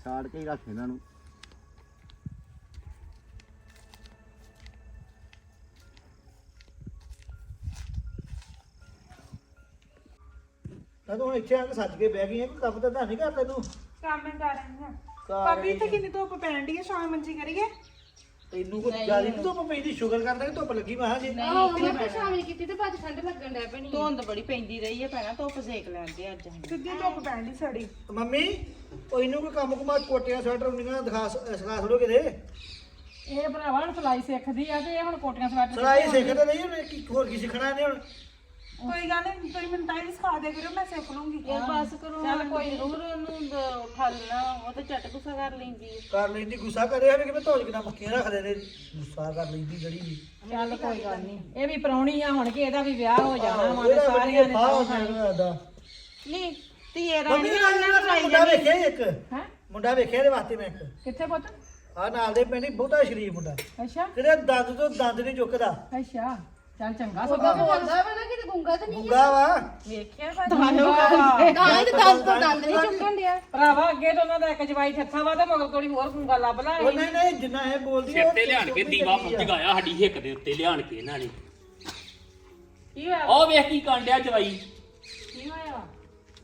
Speaker 1: ਸਾੜ ਕੇ ਹੀ ਰੱਖ ਇਹਨਾਂ ਨੂੰ।
Speaker 3: ਤਾਂ ਤੂੰ ਹੁਣ ਇੱਥੇ ਆ ਕੇ ਸੱਜ ਕੇ ਬਹਿ ਗਈ ਹੈ ਕੋਈ ਕੰਮ ਤਾਂ ਨਹੀਂ ਕਰ ਤੈਨੂੰ
Speaker 4: ਕੰਮ ਮੈਂ ਕਰ ਰਹੀ ਹਾਂ।
Speaker 3: ਕਰ
Speaker 4: ਭਾਬੀ ਇੱਥੇ ਕਿੰਨੀ ਧੁੱਪ ਪੈਣ ਦੀ ਹੈ ਸ਼ਾਮ ਮੰਜੀ ਕਰੀਏ?
Speaker 3: ਤੈਨੂੰ ਕੋਈ ਜ਼ਿਆਦਾ ਨਹੀਂ ਧੁੱਪ ਪੈਂਦੀ ਸ਼ੁਗਰ ਕਰਦਾ ਕਿ ਧੁੱਪ ਲੱਗੀ ਮੈਂ ਜੀ
Speaker 5: ਆਹੋ ਮੈਂ ਤਾਂ ਸ਼ਾਮੀ ਕੀਤੀ ਤੇ ਬਾਅਦ ਠੰਡ ਲੱਗਣ ਡੈ ਪੈਣੀ
Speaker 6: ਧੁੰਦ ਬੜੀ ਪੈਂਦੀ ਰਹੀ ਹੈ ਭੈਣਾ ਧੁੱਪ ਸੇਕ ਲੈਂਦੇ ਅੱਜ ਅਸੀਂ।
Speaker 4: ਸਿੱਧੀ ਧੁੱਪ ਪੈਣ ਦੀ ਸੜੀ
Speaker 3: ਮੰਮੀ ਉਹ ਇਹਨੂੰ ਕੋਈ ਕੰਮ ਕੁਮਾ ਕੋਟੀਆਂ ਸਵੈਟਰ ਹੁੰਦੀਆਂ ਦਿਖਾ ਸਿਖਾ ਥੋੜੋ ਕਿਤੇ।
Speaker 5: ਇਹ ਭਰਾਵਾ ਹੁਣ ਸਲਾਈ ਸਿੱਖਦੀ ਆ ਤੇ ਇਹ ਹੁਣ ਕੋਟੀਆਂ ਸਵੈਟਰ
Speaker 3: ਸਲਾਈ ਸਿੱਖਦੇ ਨਹੀਂ ਉਹਨੇ ਕੀ ਹੋਰ ਕੀ ਸਿੱਖਣਾ ਇਹਨੇ ਹੁਣ?
Speaker 4: ਕੋਈ ਗੱਲ ਨਹੀਂ ਤੁਸੀਂ ਮੈਨੂੰ ਤਾਂ ਹੀ ਸਿਖਾ ਦਿਆ ਕਰੋ ਮੈਂ ਸਿੱਖ ਲੂੰਗੀ।
Speaker 6: ਇਹ ਬਸ ਕਰੋ। ਚੱਲ ਕੋਈ ਜ਼ਰੂਰ ਉਹਨੂੰ ਦ- ਉਠਾ ਲੈਣਾ ਉਹ ਤੇ ਝਟ ਗੁੱਸਾ ਕਰ ਲੈਂਦੀ ਹੈ
Speaker 3: ਕਰ ਲੈਂਦੀ ਗੁੱਸਾ ਕਰੇ ਹਵੇ ਕਿ ਧੋਜ ਕਿਨਾ ਮੱਖੀਆਂ ਰੱਖਦੇ ਨੇ ਗੁੱਸਾ ਕਰ ਲੈਂਦੀ ਜਿਹੜੀ ਵੀ।
Speaker 5: ਚੱਲ ਕੋਈ ਗੱਲ ਨਹੀਂ ਇਹ ਵੀ ਪ੍ਰਾਹੁਣੀ ਆ ਹੁਣ ਕਿ ਇਹਦਾ ਵੀ ਵਿਆਹ ਹੋ ਜਾਣਾ ਵਾ ਤੇ ਸਾਰਿਆਂ ਨੇ
Speaker 3: ਦਾ
Speaker 6: ਨਹੀਂ ਧੀਏ ਦਾ
Speaker 3: ਮੰਮੀ ਮੁੰਡਾ ਵੇਖਿਆ ਇੱਕ?
Speaker 5: ਹੈ?
Speaker 3: ਮੁੰਡਾ ਵੇਖਿਆ ਇਹਦੇ ਵਾਸਤੇ ਮੈਂ ਇੱਕ।
Speaker 5: ਕਿੱਥੇ ਪੁੱਤ?
Speaker 3: ਆ ਨਾਲ ਦੇ ਪਿੰਡ ਹੀ ਬਹੁਤਾ ਸ਼ਰੀਫ ਮੁੰਡਾ।
Speaker 5: ਅੱਛਾ।
Speaker 3: ਕਿਤੇ ਦੰਦ ਤੋਂ ਦੰਦ ਨਹੀਂ ਚੁੱਕਦਾ।
Speaker 5: ਅੱਛਾ। ਚੱਲ ਚੰਗਾ ਸਭਾ
Speaker 7: ਬੋਲਦਾ ਵਾ ਨਾ ਕਿ ਗੁੰਗਾ ਤੇ ਨਹੀਂ
Speaker 3: ਗੁੰਗਾ ਵਾ।
Speaker 6: ਵੇਖਿਆ
Speaker 7: ਤਾਂ ਇਹ ਦੰਦ ਤੋਂ ਦੰਦ ਨਹੀਂ ਚੁੱਕਣ ਡਿਆ।
Speaker 5: ਭਰਾਵਾ ਅੱਗੇ ਤਾਂ ਉਹਨਾਂ ਦਾ ਇੱਕ ਜਵਾਈ ਠੱਥਾ ਵਾ ਤੇ ਮਗਰ ਕੋਲੀ ਹੋਰ ਗੁੰਗਾ ਲੱਭ ਲਾ
Speaker 3: ਉਹ ਨਹੀਂ ਨਹੀਂ ਜਿੰਨਾ ਇਹ ਬੋਲਦੀ
Speaker 2: ਸਿਰ ਤੇ ਲਿਆਣ ਕੇ ਦੀਵਾ ਜਗਾਇਆ ਸਾਡੀ ਹਿੱਕ ਦੇ ਉੱਤੇ ਲਿਆਣ ਕੇ ਇਹਨਾਂ ਨੇ।
Speaker 5: ਕੀ ਹੋਇਆ?
Speaker 2: ਉਹ ਵੇਖ ਕੀ ਕਾਂਡਿਆ ਜਵਾਈ।
Speaker 5: ਕੀ ਹੋਇਆ?